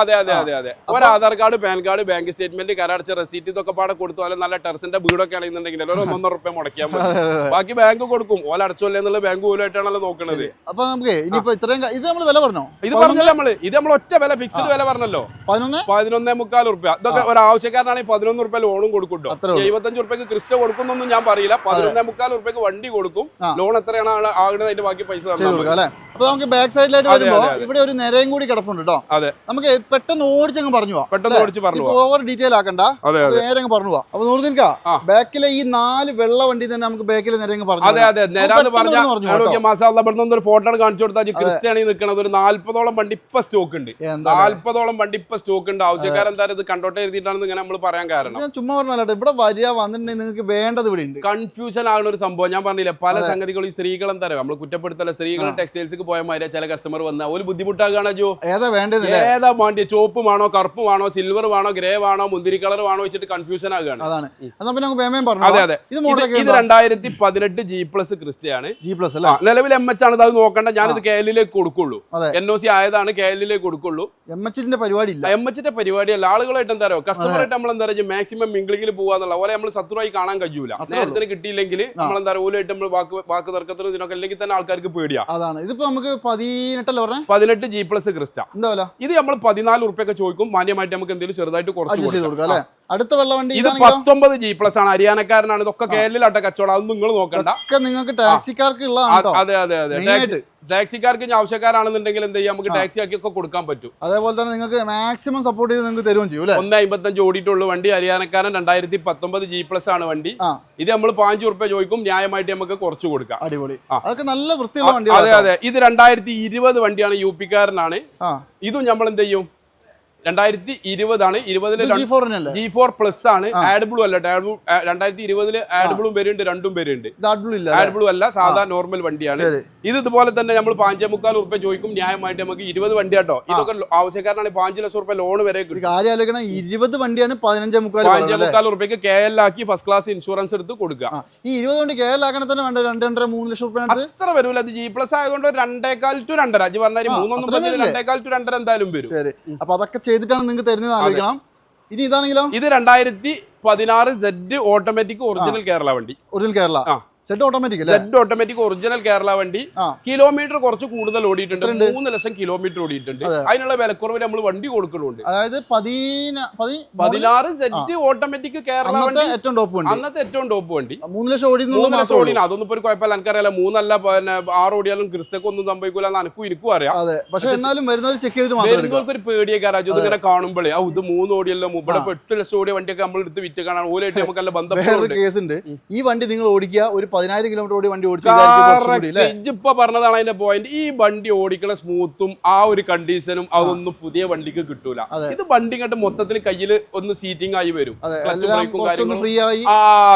അതെ അതെ അതെ അതെ. ഒരു Aadhaar card PAN card bank statement കരടച്ച receipt ഇതൊക്കെ പാടെ കൊടുത്തു. അല്ലെ നല്ല ടെറസിന്റെ വീടൊക്കെ ആണെന്നുണ്ടെങ്കിൽ ഒരു <laughs> ഒന്നൊന്നര റുപ്യ മുടക്കിയാൽ മതി. ബാക്കി ബാങ്ക് കൊടുക്കും. ഓല അടച്ചോല്ലേ എന്നുള്ള ബാങ്ക് പോലായിട്ടാണല്ലോ നോക്കുന്നത് അപ്പൊ നമുക്ക് ഇനിയിപ്പോ ഇത്രയും ഇത് നമ്മൾ വില പറഞ്ഞോ? ഇത് പറഞ്ഞല്ലോ നമ്മൾ. ഇത് നമ്മൾ ഒറ്റ വില ഫിക്സ്ഡ് വില പറഞ്ഞല്ലോ. പതിനൊന്ന്? പതിനൊന്നേ മുക്കാൽ റുപ്യ. ഇതൊക്കെ ഒരു ആവശ്യക്കാരനാണെങ്കിൽ പതിനൊന്ന് റുപ്യ ലോണും കൊടുക്കുട്ടോ. എഴുപത്തഞ്ച് റുപ്യക്ക് ക്രിസ്റ്റ കൊടുക്കുന്നൊന്നും ഞാൻ പറയില്ല. പതിനൊന്നേ മുക്കാൽ റുപ്യക്ക് വണ്ടി കൊടുക്കും. ലോൺ എത്രയാണ് ആകുന്നത് അതിന്റെ ബാക്കി പൈസ അപ്പൊ നമുക്ക് ബാക്ക് സൈഡിലായിട്ട് വരുമ്പോ. ഇവിടെ ഒരു നിരയും കൂടി കിടപ്പുണ്ട് കേട്ടോ അതെ. നമുക്ക് പെട്ടെന്ന് ഓടിച്ചങ്ങ് പറഞ്ഞു പെട്ടെന്ന് ഓടിച്ച് പറഞ്ഞു. ഓവർ ഡീറ്റെയിൽ ആക്കണ്ട. നേരെ അങ്ങ് പറഞ്ഞു അപ്പൊ നൂറുദിൻകാ. ബാക്കിലെ ഈ നാല് വെള്ള വണ്ടി തന്നെ നമുക്ക് ബാക്കിലെ നേരെ അങ്ങ് പറഞ്ഞു അതെ. അതെ. നേരാന്ന് പറഞ്ഞ ഇവിടുന്ന് ഒരു ഫോട്ടോ കാണിച്ചു കൊടുത്താൽ ക്രിസ്ത്യാനി നിൽക്കണത് ഒരു നാല്പതോളം വണ്ടി ഇപ്പൊ സ്റ്റോക്ക് ഉണ്ട്. നാല്പതോളം വണ്ടി ഇപ്പൊ സ്റ്റോക്ക് ഉണ്ട്. ആവശ്യക്കാരൻ എന്തായാലും ഇത് കണ്ടോട്ടെ എഴുതിയിട്ടാണ് ഇങ്ങനെ നമ്മൾ പറയാൻ കാരണം. ഞാൻ ചുമ്മാ പറഞ്ഞല്ലോ ഇവിടെ വരിക വന്നിട്ടുണ്ടെങ്കിൽ നിങ്ങൾക്ക് വേണ്ടത് ഇവിടെ ഉണ്ട്. കൺഫ്യൂഷൻ ആകുന്ന ഒരു സംഭവം. ഞാൻ പറഞ്ഞില്ല പല സംഗതികളും ഈ സ്ത്രീകൾ എന്താ നമ്മൾ കുറ്റപ്പെടുത്തല സ്ത്രീകൾ ടെക്സ്റ്റൈൽസിക്ക് പോയ മാതിരി ചില കസ്റ്റമർ വന്ന ഒരു ബുദ്ധിമുട്ടാകാണ് ജോ? ഏതാ വേണ്ടത് ഏതാ വേണ്ടിയ ചോപ്പ് വേണോ കറുപ്പ് വേണോ സിൽവർ വേണോ ഗ്രേ വേണോ മുന്തിരി കളർ വേണോ വെച്ചിട്ട് കൺഫ്യൂഷൻ ആകുകയാണ് അതാണ്. അതെ അതെ. ഇത് രണ്ടായിരത്തി പതിനെട്ട് ജി പ്ലസ് ക്രിസ്റ്റയാണ് ജി പ്ലസ് അല്ലേ? നിലവിൽ എം എച്ച് ആണ് അത് നോക്കണ്ട. ഞാനിത് കെ എല്ലിലേക്ക് കൊടുക്കുള്ളൂ. എൻ ഒ സി ആയതാണ് കെ എല്ലിലേക്ക് കൊടുക്കുള്ളൂ. എം എച്ചിന്റെ പരിപാടി ഇല്ല എം എച്ചിന്റെ പരിപാടിയല്ല. ആളുകളായിട്ട് എന്താ പറയുക കസ്റ്റമറായിട്ട് നമ്മൾ എന്താ പറയുക മാക്സിമം മിംഗ്ലിംഗിൽ പോകാന്നുള്ള പോലെ നമ്മൾ ശത്രുവായി കാണാൻ കഴിയൂല. നേരത്തിന് കിട്ടിയില്ലെങ്കിൽ നമ്മൾ എന്താ പറയുക ഓലായിട്ട് നമ്മൾ വാക്ക് വാക്ക് തർക്കത്തിന് ഇതിനൊക്കെ അല്ലെങ്കിൽ തന്നെ ആൾക്കാർക്ക് പേടിയാ. അതാണ്. ഇതിപ്പോ നമുക്ക് പതിനെട്ടല്ലേ പറഞ്ഞേ? പതിനെട്ട് ജി പ്ലസ് ക്രിസ്റ്റ. എന്താ ഇത് നമ്മൾ പതിനാല് ഉറുപ്പൊക്കെ ചോദിക്കും. മാന്യമായിട്ട് നമുക്ക് എന്തെങ്കിലും ചെറുതായിട്ട് കുറച്ച് കൊടുക്കാം. കൊടുക്കാം അല്ലേ? അടുത്ത വെള്ളവണ്ടി ഇത് പത്തൊമ്പത് ജി പ്ലസ് ആണ്. ഹരിയാനക്കാരനാണ്. ഇതൊക്കെ കേരളിലാട്ട കച്ചവടം. അതൊന്നും നിങ്ങൾ നോക്കണ്ട. നിങ്ങൾക്ക് ടാക്സിക്കാർക്ക് ഉള്ളതാണ് അതെ അതെ അതെ. ടാക്സി- ടാക്സിക്കാർക്ക് ആവശ്യക്കാരാണെന്നുണ്ടെങ്കിൽ എന്ത് ചെയ്യാം? നമുക്ക് ടാക്സി ആക്കി ഒക്കെ കൊടുക്കാൻ പറ്റും. അതേപോലെ തന്നെ നിങ്ങൾക്ക് മാക്സിമം സപ്പോർട്ട് ചെയ്ത് നിങ്ങൾക്ക് തരുകയും ചെയ്യും ഒന്ന് അമ്പത്തഞ്ച് ഓടിയിട്ടുള്ള വണ്ടി. ഹരിയാനക്കാരൻ രണ്ടായിരത്തി പത്തൊമ്പത് ജി പ്ലസ് ആണ് വണ്ടി. ഇത് നമ്മൾ പാഞ്ച് ഉറുപ്പ്യ ചോദിക്കും. ന്യായമായിട്ട് നമുക്ക് കുറച്ച് കൊടുക്കാം. അടിപൊളി. അതൊക്കെ നല്ല വൃത്തിയുള്ള വണ്ടി അതെ അതെ. ഇത് രണ്ടായിരത്തി ഇരുപത് വണ്ടിയാണ് യു പിക്കാരനാണ് ഇതും നമ്മൾ എന്ത് ചെയ്യും? രണ്ടായിരത്തി ഇരുപതാണ് ഇരുപതിൽ ജി ഫോർ പ്ലസ് ആണ്. ആഡ്ബ്ലൂ അല്ല. രണ്ടായിരത്തി ഇരുപതിൽ ആഡ്ബ്ലൂം പേരുണ്ട് രണ്ടും പേരുണ്ട് ആഡ്ബ്ലൂ അല്ല? സാധാ നോർമൽ വണ്ടിയാണ്. ഇത് ഇതുപോലെ തന്നെ നമ്മൾ പാഞ്ചേ മുക്കാൽ ഉറുപ്പ ചോദിക്കും ന്യായമായിട്ട് നമുക്ക് ഇരുപത് വണ്ടി കേട്ടോ. ഇതൊക്കെ ആവശ്യക്കാരനാണ് പാഞ്ച് ലക്ഷം ഉറുപ്പ ലോൺ വരെ കിട്ടും. ഇരുപത് വണ്ടിയാണ് പതിനഞ്ചേ മുക്കാൽ പാഞ്ചേ മുക്കാൽ ഉറുപ്പയ്ക്ക് കെ എൽ ആക്കി ഫസ്റ്റ് ക്ലാസ് ഇൻഷുറൻസ് എടുത്ത് കൊടുക്കുക. ഈ ഇരുപത് വണ്ടി കെ എൽ ആക്കണ തന്നെ വേണ്ട? രണ്ട് രണ്ടര മൂന്ന് ലക്ഷം ഉറുപ്പ അത്ര വരൂല. അത് ജി പ്ലസ് ആയതുകൊണ്ട് ഒരു രണ്ടേകാൽ ടു രണ്ടര. അജ് പറഞ്ഞാൽ മൂന്നൊന്നും രണ്ടേക്കാൽ ടു രണ്ടര എന്തായാലും വരും. അപ്പൊ അതൊക്കെ ചെയ്തിട്ടാണ് നിങ്ങൾക്ക് തരുന്നത് ആലോചിക്കണം. ഇനി ഇതാണെങ്കിലോ? ഇത് രണ്ടായിരത്തി പതിനാറ് സെഡ് ഓട്ടോമാറ്റിക് ഒറിജിനൽ കേരള വണ്ടി. Original Kerala. Automatic Z original Kerala വണ്ടി. കിലോമീറ്റർ കുറച്ച് കൂടുതൽ ഓടിയിട്ടുണ്ട്? മൂന്ന് ലക്ഷം കിലോമീറ്റർ ഓടിയിട്ടുണ്ട്. അതെ. അതിനുള്ള വിലക്കുറവ് നമ്മൾ വണ്ടി കൊടുക്കുന്നുണ്ട്. അതായത് പതിന പതി പതിനാറ് സെറ്റ് ഓട്ടോമാറ്റിക് കേരള അന്നത്തെ വണ്ടി. ഏറ്റവും ടോപ്പ് വണ്ടി. അന്നത്തെ ഏറ്റവും ടോപ്പ് വണ്ടി. മൂന്ന് ലക്ഷം ഓടി മൂന്ന് ലക്ഷം ഓടി അതൊന്നും ഒരു കുഴപ്പമില്ല. എനിക്കറിയാലോ മൂന്നല്ല പിന്നെ ആറ് ഓടിയാലും ക്രിസ്തക്ക് ഒന്നും സംഭവിക്കൂല എന്ന് എനിക്കും എനിക്കും അറിയാം പക്ഷെ എന്നാലും വരുന്നവർ ചെക്ക് ചെയ്ത് വരുന്നവർക്ക് ഒരു പേടിയൊക്കെ രാജു ഇങ്ങനെ കാണുമ്പോഴേ ആ ഇത് മൂന്ന് ഓടിയല്ലോ ഇവിടെ എട്ട് ലക്ഷം ഓടിയ വണ്ടിയൊക്കെ നമ്മൾ എടുത്ത് വിറ്റ് കാണാൻ ഓലായിട്ട് നമുക്ക് നല്ല വേറൊരു കേസ് ഉണ്ട്. ഈ വണ്ടി നിങ്ങൾ ഓടിക്കുക ഒരു പതിനായിരം കിലോമീറ്റർ ഓടി വണ്ടി ഓടിച്ചു ഇപ്പൊ പറഞ്ഞതാണ് അതിന്റെ പോയിന്റ് ഈ വണ്ടി ഓടിക്കണ സ്മൂത്തും ആ ഒരു കണ്ടീഷനും അതൊന്നും പുതിയ വണ്ടിക്ക് കിട്ടൂല. ഇത് വണ്ടി കണ്ട് മൊത്തത്തിൽ കയ്യിൽ ഒന്ന് സീറ്റിംഗ് ആയി വരും. ഫ്രീ ആയി.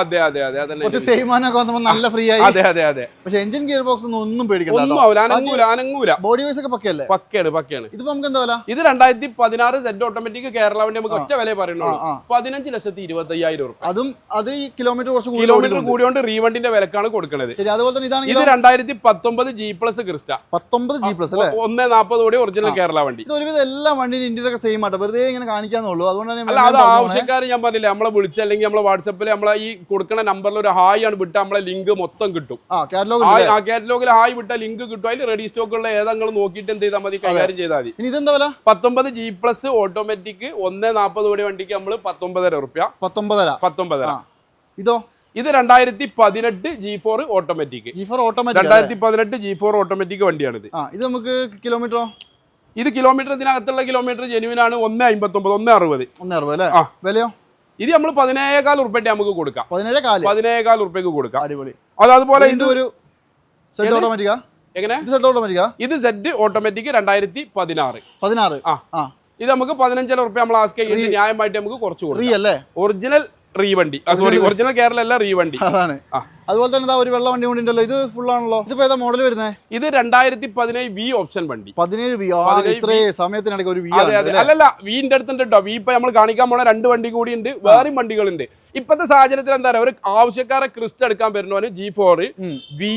അതെ അതെ അതെ. അതെ തേയ്മാനൊക്കെ വന്നപ്പോൾ നല്ല ഫ്രീ ആയി. അതെ അതെ അതെ. പക്ഷെ എഞ്ചിൻ ഗിയർ ബോക്സ് ഒന്നും പേടിക്കില്ല ബോഡി വൈസ് ഒക്കെ പക്കല്ലേ പക്കയാണ് പക്കയാണ്. ഇതിപ്പോ നമുക്ക് എന്താ വില? ഇത് രണ്ടായിരത്തി പതിനാറ് സെറ്റ് ഓട്ടോമാറ്റിക് കേരള വണ്ടി നമുക്ക് ഒറ്റ വില പറയുന്നുള്ളൂ. പതിനഞ്ച് ലക്ഷത്തി ഇരുപത്തി അയ്യായിരം അതും അത് ഈ കിലോമീറ്റർ കുറച്ച് കിലോമീറ്റർ കൂടിയോണ്ട് റീവണ്ടിന്റെ വിലക്കാണ് കൊടുക്കുന്നത് ശരി അതുപോലെ തന്നെ ഇത് രണ്ടായിരത്തി പത്തൊമ്പത് ജി പ്ലസ് ക്രിസ്റ്റ. പത്തൊമ്പത് ജി പ്ലസ് അല്ലേ? ഒന്ന് നാൽപ്പത് കോടി ഒറിജിനൽ കേരള വണ്ടി. ഒരുവിധം എല്ലാ വണ്ടിയും ഇന്ത്യയുടെ ഒക്കെ സെയിം ആട്ടോ. വെറുതെ ഇങ്ങനെ കാണിക്കാന്നുള്ളൂ അല്ല അത് ആവശ്യക്കാർ ഞാൻ പറഞ്ഞില്ല നമ്മളെ വിളിച്ച അല്ലെങ്കിൽ നമ്മളെ വാട്സപ്പിൽ നമ്മളെ ഈ കൊടുക്കുന്ന നമ്പറിൽ ഒരു ഹായ് ആണ് വിട്ട് നമ്മളെ ലിങ്ക് മൊത്തം കിട്ടും. ആ കാറ്റലോഗിൽ ഹായ് വിട്ട ലിങ്ക് കിട്ടും. അതിൽ റെഡി സ്റ്റോക്കുള്ള ഏതെങ്കിലും നോക്കിയിട്ട് എന്ത് ചെയ്താൽ മതി? കൈകാര്യം ചെയ്താൽ മതി. ഇനി ഇതെന്താ വില? പത്തൊമ്പത് ജി പ്ലസ് ഓട്ടോമാറ്റിക് ഒന്ന് നാൽപ്പത് കോടി വണ്ടിക്ക് നമ്മൾ പത്തൊമ്പതര റുപ്യ. പത്തൊമ്പതര. പത്തൊമ്പതര. ഇതോ? ഇത് രണ്ടായിരത്തി പതിനെട്ട് G four automatic G four automatic രണ്ടായിരത്തി പതിനെട്ട് ജി ഫോർ ഓട്ടോമാറ്റിക് വണ്ടിയാണിത് ഇത് നമുക്ക് കിലോമീറ്ററോ ഇത് കിലോമീറ്റർ ഇതിനകത്തുള്ള കിലോമീറ്റർ ജെനുവിൻ ആണ് ഒന്ന് അമ്പത്തൊമ്പത് ഒന്ന് അറുപത്. ഒന്ന് അറുപത് അല്ലേ? ആ. വിലയോ? ഇത് നമ്മൾ പതിനേകാൽ ഉറുപ്പ്യ നമുക്ക് കൊടുക്കാം. പതിനേഴേകാൽ ഉറുപ്പ്യക്ക് കൊടുക്കാം. അടിപൊളി. അത് അതുപോലെ ഇത് ഒരു സെറ്റ് ഓട്ടോമാറ്റിക്കാ എങ്ങനെ? സെറ്റ് ഓട്ടോമാറ്റിക്കാ ഇത് സെറ്റ് ഓട്ടോമാറ്റിക് രണ്ടായിരത്തി പതിനാറ്. പതിനാറ് ആ. ഇത് നമുക്ക് പതിനഞ്ചര ഉറുപ്പ്യ നമ്മൾ ആസ്ക് ചെയ്യുന്നത് ന്യായമായിട്ട് നമുക്ക് കുറച്ച് കൊടുക്കാം. ഒറിജിനൽ റീവണ്ടി. സോറി ഒറിജിനൽ കേരള അല്ല റീവണ്ടി. അതാണ്. അതുപോലെ തന്നെ ഒരു വെള്ള വണ്ടി കൂടി ഉണ്ടല്ലോ ഇത് ഫുൾ ആണല്ലോ. ഇതിപ്പോ ഏതാ മോഡൽ വരുന്നത് ഇത് രണ്ടായിരത്തി പതിനേഴ് വി ഓപ്ഷൻ വണ്ടി. പതിനേഴ് വി ഇത്രേ സമയത്തിനിടയ്ക്ക് ഒരു വി അല്ലല്ല വീന്റെ അടുത്തുണ്ട് കേട്ടോ വി ഇപ്പൊ നമ്മൾ കാണിക്കാൻ പോണ രണ്ട് വണ്ടി കൂടി ഉണ്ട് വേറെയും വണ്ടികളുണ്ട്. ഇപ്പത്തെ സാഹചര്യത്തിൽ എന്താ പറയുക ഒരു ആവശ്യക്കാരെ ക്രിസ്റ്റ് എടുക്കാൻ വരുന്നവന് G four V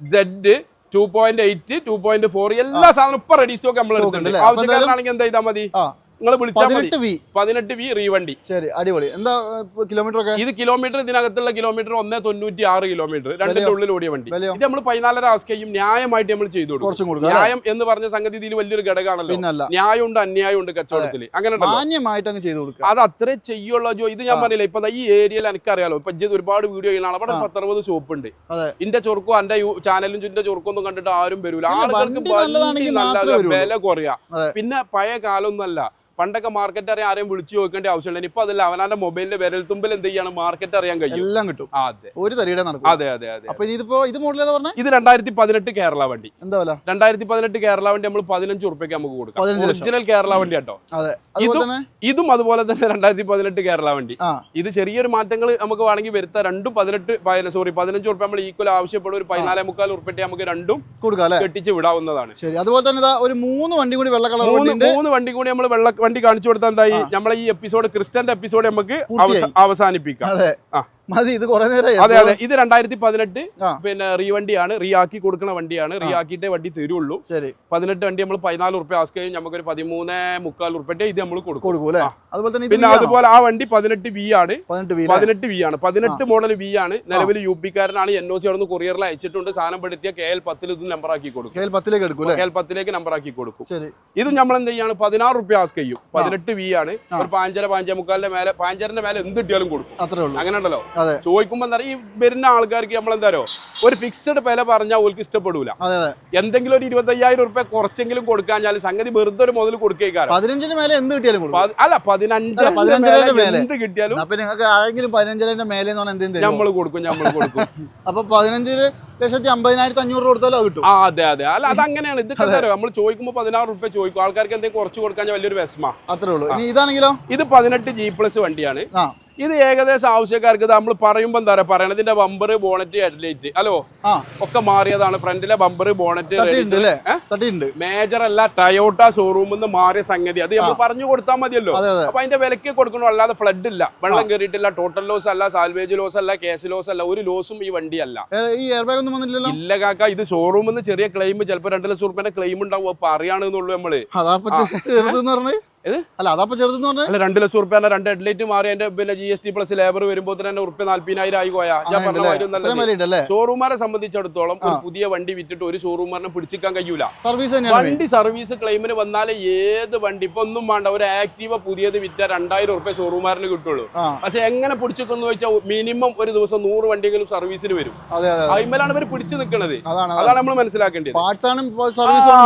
Z two point eight two point four എല്ലാ സാധനവും ഇപ്പൊ റെഡി സ്റ്റോക്ക് നമ്മൾ എടുത്തിട്ടുണ്ട്. ആവശ്യക്കാരനാണെങ്കിൽ എന്താ ചെയ്താൽ മതി? നിങ്ങൾ വിളിച്ചാൽ മതി. പതിനെട്ട് വി. റീവണ്ടി. ശരി അടിപൊളി. എന്താ കിലോമീറ്റർ ഒക്കെ? ഇത് കിലോമീറ്റർ ഇതിനകത്തുള്ള കിലോമീറ്റർ ഒന്നേ തൊണ്ണൂറ്റി ആറ് കിലോമീറ്റർ രണ്ടിന്റെ ഉള്ളിൽ ഓടിയ വണ്ടി. ഇത് നമ്മൾ പതിനാലര ആസ്കയും ന്യായമായിട്ട് നമ്മൾ ചെയ്തു കൊടുക്കും? ന്യായം എന്ന് പറഞ്ഞ സംഗതി ഇതിൽ വലിയൊരു ഘടകമാണല്ലോ. ന്യായം ഉണ്ട് അന്യായം ഉണ്ട് കച്ചവടത്തിൽ അങ്ങനെ മാന്യമായിട്ട് അങ്ങ് ചെയ്തു കൊടുക്കുക. അത് അത്രേ ചെയ്യുള്ളൂ ജോ. ഇത് ഞാൻ പറഞ്ഞില്ല ഇപ്പൊ ഈ ഏരിയയിൽ എനിക്കറിയാലോ ഇപ്പൊ ഇത് ഒരുപാട് വീഡിയോ ചെയ്യണം അവിടെ. പത്തറുപത് ഷോപ്പ് ഉണ്ട്. ഇന്റെ ചൊറുക്കോ എന്റെ ചാനലും ചുന്റെ ചൊറുക്കോ ഒന്നും കണ്ടിട്ട് ആരും വരൂല. ആളുകൾക്ക്. വില കുറയാ. പിന്നെ പഴയ കാലമൊന്നല്ല പണ്ടൊക്കെ മാർക്കറ്റ് അറിയാൻ ആരെയും വിളിച്ചു ചോദിക്കേണ്ട ആവശ്യമില്ല. ഇപ്പൊ അതല്ല അവനാന്റെ മൊബൈലിന്റെ വിരൽ തുമ്പിൽ എന്ത് ചെയ്യാണ്? മാർക്കറ്റ് അറിയാൻ കഴിയും. എല്ലാം കിട്ടും. അതെ. ഒരു തരിയുടെ നടക്കും. അതെ അതെ അതെ അപ്പൊ ഇതിപ്പോ ഇത് മോഡൽ ഏതാ പറഞ്ഞേ? ഇത് രണ്ടായിരത്തി പതിനെട്ട് കേരള വണ്ടി. എന്താ വില? രണ്ടായിരത്തി പതിനെട്ട് കേരള വണ്ടി നമ്മൾ പതിനഞ്ച് ഉറുപ്പ്യക്ക് നമുക്ക് കൊടുക്കാം. ഒറിജിനൽ കേരള വണ്ടി കേട്ടോ ഇതും ഇതും അതുപോലെ തന്നെ രണ്ടായിരത്തി പതിനെട്ട് കേരള വണ്ടി. ഇത് ചെറിയൊരു മാറ്റങ്ങൾ നമുക്ക് വേണമെങ്കിൽ വരുത്താം. രണ്ടും പതിനെട്ട് സോറി പതിനഞ്ച് ഉറുപ്പ്യ നമ്മൾ ഈക്വൽ ആവശ്യപ്പെടും ഒരു പതിനാലേ മുക്കാൽ ഉറുപ്പ്യ നമുക്ക് രണ്ടും കൊടുക്കാം കെട്ടിച്ച് വിടാവുന്നതാണ്. ശരി. അതുപോലെ തന്നെ ഒരു മൂന്ന് വണ്ടി കൂടി വെള്ള കളർ മൂന്ന് വണ്ടി കൂടി നമ്മൾ വെള്ള വണ്ടി കാണിച്ചു കൊടുത്താൽ എന്തായി? നമ്മളെ ഈ എപ്പിസോഡ് ക്രിസ്ത്യന്റെ എപ്പിസോഡ് നമുക്ക് അവസാനിപ്പിക്കാം. ആ. മതി ഇത് കുറെ നേരം അതെ അതെ. ഇത് രണ്ടായിരത്തി പതിനെട്ട്. പിന്നെ റീ വണ്ടിയാണ് റീ ആക്കി കൊടുക്കുന്ന വണ്ടിയാണ്. റീ ആക്കിയിട്ടേ വണ്ടി തരുള്ളൂ. ശരി. പതിനെട്ട് വണ്ടി നമ്മൾ പതിനാല് ഉറുപ്പ്യ ആസ് കഴിഞ്ഞ് നമുക്കൊരു പതിമൂന്ന് മുക്കാൽ ഉറുപ്പ്യ ഇത് നമ്മൾ കൊടുക്കും. കൊടുക്കും അതുപോലെ തന്നെ പിന്നെ അതുപോലെ ആ വണ്ടി പതിനെട്ട് വി ആണ്. പതിനെട്ട് വി ആണ്. പതിനെട്ട് മോഡൽ വി ആണ്. നിലവിൽ യു പിക്കാരനാണ്. എൻ ഒ സി അവിടെ കൊറിയറിൽ അയച്ചിട്ടുണ്ട്. സാധനം പെടുത്തിയ കെ എൽ പത്തിൽ ഇത് നമ്പർ ആക്കി കൊടുക്കും. കെ എൽ പത്തിലേക്ക് എടുക്കും അല്ലേ? കെ എൽ പത്തിലേക്ക് നമ്പർ ആക്കി കൊടുക്കും. ഇത് നമ്മൾ എന്ത് ചെയ്യാണ്? പതിനാറ് റുപ്യ ആസ് ചെയ്യും. പതിനെട്ട് വി ആണ്. ഒരു പാഞ്ചര പാഞ്ചേ മുക്കാലിന്റെ മേലെ പാഞ്ചരന്റെ മേലെ എന്ത് കിട്ടിയാലും കൊടുക്കും. അത്രേ ഉള്ളൂ. അങ്ങനെ ഉണ്ടല്ലോ അതെ. ചോദിക്കുമ്പോ എന്താ ഈ വരുന്ന ആൾക്കാർക്ക് നമ്മൾ എന്താരോ ഒരു ഫിക്സഡ് വില പറഞ്ഞാൽ അവർക്ക് ഇഷ്ടപ്പെടൂല. എന്തെങ്കിലും ഒരു ഇരുപത്തയ്യായിരം റുപ്യ കുറച്ചെങ്കിലും കൊടുക്കാൻ സംഗതി വെറുതെ ഒരു മുതൽ കൊടുക്കേക്കാരം. പതിനഞ്ചിന് മേലെ എന്ത് കിട്ടിയാലും കൊടുക്കും. അല്ല പതിനഞ്ച്. എന്ത് കിട്ടിയാലും അപ്പൊ നിങ്ങൾക്ക് ആരെങ്കിലും പതിനഞ്ചിന്റെ മേലെ തരും നമ്മൾ കൊടുക്കും നമ്മൾ കൊടുക്കും. <laughs> അപ്പൊ പതിനഞ്ചിൽ ലക്ഷത്തി അമ്പതിനായിരത്തി അഞ്ഞൂറ് രൂപ കൊടുത്താലും അത് കിട്ടും. ആ അതെ അതെ. അല്ല അത് അങ്ങനെയാണ് ഇതൊക്കെ എന്താ നമ്മൾ ചോദിക്കുമ്പോൾ പതിനാറ് റുപ്യ ചോദിക്കും. ആൾക്കാർക്ക് എന്തെങ്കിലും കുറച്ച് കൊടുക്കാൻ വലിയൊരു വിഷമ. അത്രേ ഉള്ളൂ. ഇതാണെങ്കിലോ? ഇത് പതിനെട്ട് ജി പ്ലസ് വണ്ടിയാണ്. ഇത് ഏകദേശം ആവശ്യക്കാർക്ക് നമ്മൾ പറയുമ്പോൾ എന്താ പറയാ പറയണതിന്റെ ബമ്പർ ബോണറ്റ് ഹെഡ്ലൈറ്റ് ഹലോ ഒക്കെ മാറിയതാണ്. ഫ്രണ്ടിലെ ബമ്പർ ബോണറ്റ് മേജർ അല്ല? ടയോട്ട ഷോറൂമിൽ നിന്ന് മാറിയ സംഗതി. അത് നമ്മൾ പറഞ്ഞു കൊടുത്താൽ മതിയല്ലോ. അപ്പൊ അതിന്റെ വിലക്ക് കൊടുക്കണോ? അല്ലാതെ ഫ്ലഡ് ഇല്ല. വെള്ളം കയറിയിട്ടില്ല ടോട്ടൽ ലോസ് അല്ല സാൽവേജ് ലോസ് അല്ല കേസ് ലോസ് അല്ല ഒരു ലോസും ഈ വണ്ടി അല്ല ഇല്ല കാക്ക ഇത് ഷോറൂമിൽ നിന്ന് ചെറിയ ക്ലെയിം ചിലപ്പോൾ രണ്ട് ലക്ഷം റുപ്യന്റെ ക്ലെയിം ഉണ്ടാവും അപ്പൊ അറിയാണെന്നുള്ളൂ നമ്മൾ. അല്ല അതാപ്പ ചെറുതെന്ന് രണ്ട് ലക്ഷം റുപ്യ രണ്ട് ഹെഡ്ലൈറ്റ് മാറി അതിന്റെ പിന്നെ G S T plus labour വരുമ്പോൾ തന്നെ റുപ്യ നാല്പതിനായിരം ആയി പോയാ. ഞാൻ പറഞ്ഞ ഷോറൂമാരെ സംബന്ധിച്ചിടത്തോളം ഒരു പുതിയ വണ്ടി വിറ്റിട്ട് ഒരു ഷോറൂമാറിനെ പിടിച്ചിക്കാൻ കഴിയൂല. വണ്ടി സർവീസ് ക്ലെയിമിന് വന്നാലേ ഏത് വണ്ടി ഇപ്പൊ ഒന്നും വേണ്ട ഒരു ആക്റ്റീവ പുതിയത് വിറ്റ രണ്ടായിരം റുപ്യ ഷോറൂമാറിന് കിട്ടുള്ളൂ. പക്ഷെ എങ്ങനെ പിടിച്ചിക്കുന്നു വെച്ചാൽ മിനിമം ഒരു ദിവസം നൂറ് വണ്ടിയെങ്കിലും സർവീസിന് വരും. അതെ അതെ അതിന്മേലാണ് ഇവർ പിടിച്ചു നിൽക്കുന്നത് അതാണ് നമ്മൾ മനസ്സിലാക്കേണ്ടത്.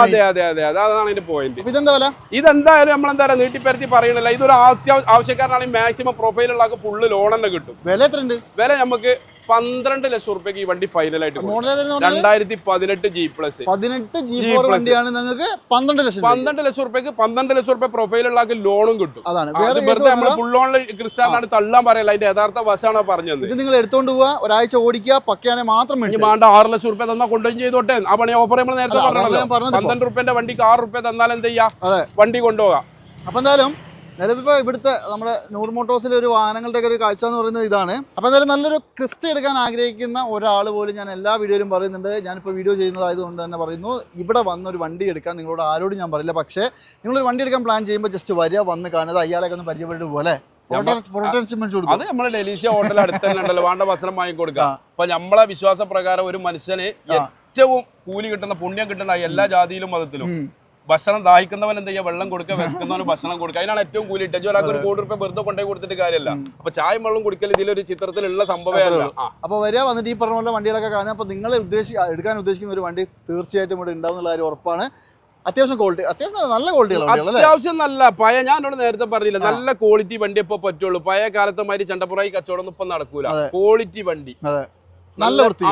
അതെ അതെ അതെ അതെ. അതാണ് അതിന്റെ പോയിന്റ് ഇതെന്തായാലും നമ്മളെന്താ പറയാ നീട്ടിപ്പരത്തി പറയണില്ല ഇതൊരു അത്യാവശ്യം ആവശ്യക്കാരനാണെങ്കിൽ മാക്സിമം പ്രൊഫൈലുള്ള ഫുള്ള് ലോൺ തന്നെ കിട്ടും. വില എത്ര വില നമുക്ക് പന്ത്രണ്ട് ലക്ഷം റുപ്യക്ക് ഈ വണ്ടി ഫൈനലായിട്ട് ആയിട്ട്? രണ്ടായിരത്തി പതിനെട്ട് ജി പ്ലസ് പതിനെട്ട് ജി പ്ലസ്. വണ്ടിയാണ് നിങ്ങൾക്ക് പന്ത്രണ്ട് ലക്ഷം. പന്ത്രണ്ട് ലക്ഷം റുപ്യക്ക് പന്ത്രണ്ട് ലക്ഷം റുപ്യ പ്രൊഫൈലുള്ള ലോണും കിട്ടും. അതാണ്. വെറുതെ നമ്മൾ ഫുൾ ഓണിൽ ക്രിസ്ത്യാനാണ് തള്ളാൻ പറയല്ല അതിന്റെ യഥാർത്ഥ വശമാണ് പറഞ്ഞത്? ഇത് നിങ്ങൾ എടുത്തോണ്ട് പോവുക ഒരാഴ്ച ഓടിക്കുക. പക്കയാണെങ്കിൽ മാത്രം വേണ്ട ആറ് ലക്ഷം റുപ്യ തന്നാൽ കൊണ്ടുപോയി ചെയ്തോട്ടെ. ആ പണി ഓഫർ നമ്മൾ നേരത്തെ പറഞ്ഞു പറഞ്ഞല്ലോ. പന്ത്രണ്ട് റുപ്യന്റെ വണ്ടിക്ക് ആറ് റുപ്യ തന്നാൽ എന്ത് ചെയ്യാ. വണ്ടി കൊണ്ടുപോകാം. അപ്പൊ എന്തായാലും നിലവിപ്പോൾ ഇവിടുത്തെ നമ്മുടെ നൂർ മോട്ടോഴ്സിലെ ഒരു വാഹനങ്ങളുടെയൊക്കെ ഒരു കാഴ്ച എന്ന് പറയുന്നത് ഇതാണ്. അപ്പോൾ എന്തായാലും നല്ലൊരു ക്രിസ്റ്റ് എടുക്കാൻ ആഗ്രഹിക്കുന്ന ഒരാൾ പോലും ഞാൻ എല്ലാ വീഡിയോയിലും പറയുന്നുണ്ട്. ഞാനിപ്പോൾ വീഡിയോ ചെയ്യുന്നതായതുകൊണ്ട് തന്നെ പറയുന്നു ഇവിടെ വന്ന് ഒരു വണ്ടി എടുക്കാൻ നിങ്ങളോട് ആരോടും ഞാൻ പറയില്ല. പക്ഷേ നിങ്ങളൊരു വണ്ടി എടുക്കാൻ പ്ലാൻ ചെയ്യുമ്പോൾ ജസ്റ്റ് വരിക വന്ന് കാണുന്നത് അയാളെയൊക്കെ ഒന്ന് പരിചയപ്പെട്ടു പോലെ. അത് നമ്മളെ ഡെലീഷ്യ ഹോട്ടൽ അടുത്ത് തന്നെ ഉണ്ടല്ലോ വേണ്ട ഭക്ഷണം വാങ്ങി കൊടുക്കാം അപ്പൊ നമ്മളെ വിശ്വാസ പ്രകാരം ഒരു മനുഷ്യന് ഏറ്റവും കൂലി കിട്ടുന്ന പുണ്യം കിട്ടുന്ന എല്ലാ ജാതിയിലും മതത്തിലും. ഭക്ഷണം ദാഹിക്കുന്നവൻ എന്ത് ചെയ്യുക? വെള്ളം കൊടുക്കുക വിശക്കുന്നവന് ഭക്ഷണം കൊടുക്കുക. അതിനാണ് ഏറ്റവും കൂലി ഇട്ടു ഒരാൾക്ക് ഒരു കോടി റുപ്യ വെറുതെ കൊണ്ടേ കൊടുത്തിട്ട് കാര്യമല്ല. അപ്പൊ ചായ വെള്ളം കുടിക്കൽ ഇതിലൊരു ചിത്രത്തിലുള്ള സംഭവമല്ല അപ്പൊ വരിക വന്നിട്ട് ഈ പറഞ്ഞ പോലെ വണ്ടികളൊക്കെ കാണാൻ അപ്പൊ നിങ്ങൾ ഉദ്ദേശി എടുക്കാൻ ഉദ്ദേശിക്കുന്ന ഒരു വണ്ടി തീർച്ചയായിട്ടും ഇവിടെ ഉണ്ടാവും എന്നുള്ള കാര്യം ഉറപ്പാണ്. അത്യാവശ്യം ക്വാളിറ്റി അത്യാവശ്യം നല്ല ക്വാളിറ്റി വണ്ടികൾ അല്ലേ അത്യാവശ്യം നല്ല പഴയ ഞാൻ ഇവിടെ നേരത്തെ പറഞ്ഞില്ല നല്ല ക്വാളിറ്റി വണ്ടി ഇപ്പൊ പറ്റുള്ളൂ. പഴയ കാലത്തെ മാതിരി ചണ്ടപ്പുറായി കച്ചവടം ഒന്നും ഇപ്പൊ നടക്കൂല. ക്വാളിറ്റി വണ്ടി. നല്ല വൃത്തി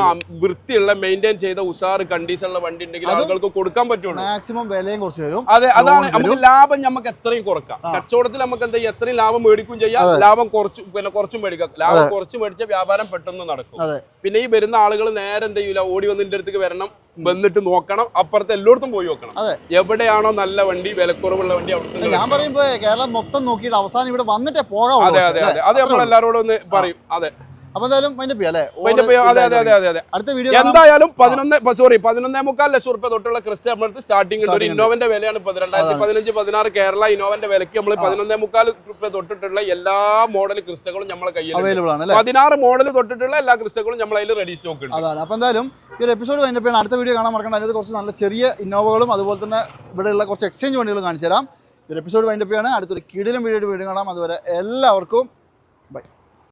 വൃത്തിയുള്ള. മെയിന്റെയിൻ ചെയ്ത ഉഷാറ് കണ്ടീഷനുള്ള വണ്ടി ഉണ്ടെങ്കിൽ ആളുകൾക്ക് കൊടുക്കാൻ പറ്റുള്ളൂ. മാക്സിമം വിലയും കുറച്ച് വരും അതെ അതാണ്. നമുക്ക് ലാഭം നമുക്ക് എത്രയും കുറക്കാം. കച്ചവടത്തിൽ നമുക്ക് എന്താ എത്രയും ലാഭം മേടിക്കും ചെയ്യാം. ലാഭം കുറച്ച് പിന്നെ കുറച്ചും മേടിക്കാം. ലാഭം കുറച്ച് മേടിച്ച വ്യാപാരം പെട്ടെന്ന് നടക്കും. പിന്നെ ഈ വരുന്ന ആളുകൾ നേരെ എന്ത് ചെയ്യൂല? ഓടി വന്നിന്റെ അടുത്ത് അടുത്തേക്ക് വരണം വന്നിട്ട് നോക്കണം അപ്പുറത്ത് എല്ലായിടത്തും പോയി നോക്കണം. എവിടെയാണോ നല്ല വണ്ടി വിലക്കുറവുള്ള വണ്ടി അവിടെ ഞാൻ പറയുമ്പോ കേരളം മൊത്തം നോക്കിയിട്ട് അവസാനം ഇവിടെ വന്നിട്ടേ പോകാം അതെ അതെ അതെ. അത് നമ്മൾ എല്ലാവരോടും ഒന്ന് പറയും. അതെ. അപ്പൊ എന്തായാലും അതിന്റെ പി അല്ലേ? അതെ അതെ അതെ അതെ അടുത്ത വീഡിയോ എന്തായാലും പതിനൊന്ന് സോറി പതിനൊന്നേ മുക്കാൽ ലക്ഷം റുപ്യ തൊട്ടുള്ള ക്രിസ്റ്റ നമ്മളടുത്ത് സ്റ്റാർട്ടിംഗ് ഒരു ഇന്നോവന്റെ വിലയാണ് ഇപ്പൊ രണ്ടായിരത്തി പതിനഞ്ച് പതിനാറ് കേരള ഇന്നോവന്റെ വിലക്ക് നമ്മൾ പതിനൊന്നേ മുക്കാൽ റുപ്യ തൊട്ടിട്ടുള്ള എല്ലാ മോഡൽ ക്രിസ്റ്റകളും നമ്മളെ കയ്യിൽ അവൈലബിൾ ആണ് പതിനാറ് മോഡൽ തൊട്ടിട്ടുള്ള എല്ലാ ക്രിസ്റ്റകളും നമ്മൾ അതിൽ റെഡി സ്റ്റോക്ക് ഉണ്ട്. അതാണ്. അപ്പൊ എന്തായാലും ഈ ഒരു എപ്പിസോഡ് കഴിഞ്ഞപ്പോൾ അടുത്ത വീഡിയോ കാണാൻ മറക്കണ്ട. അതിനകത്ത് കുറച്ച് നല്ല ചെറിയ ഇന്നോവകളും അതുപോലെ തന്നെ ഇവിടെയുള്ള കുറച്ച് എക്സ്ചേഞ്ച് വണ്ടികളും കാണിച്ചു തരാം ഒരു എപ്പിസോഡ് വൈൻഡപ്പ് ആണ് അടുത്തൊരു കിടിലും വീഡിയോ വീഡിയോ കാണാം. അതുവരെ എല്ലാവർക്കും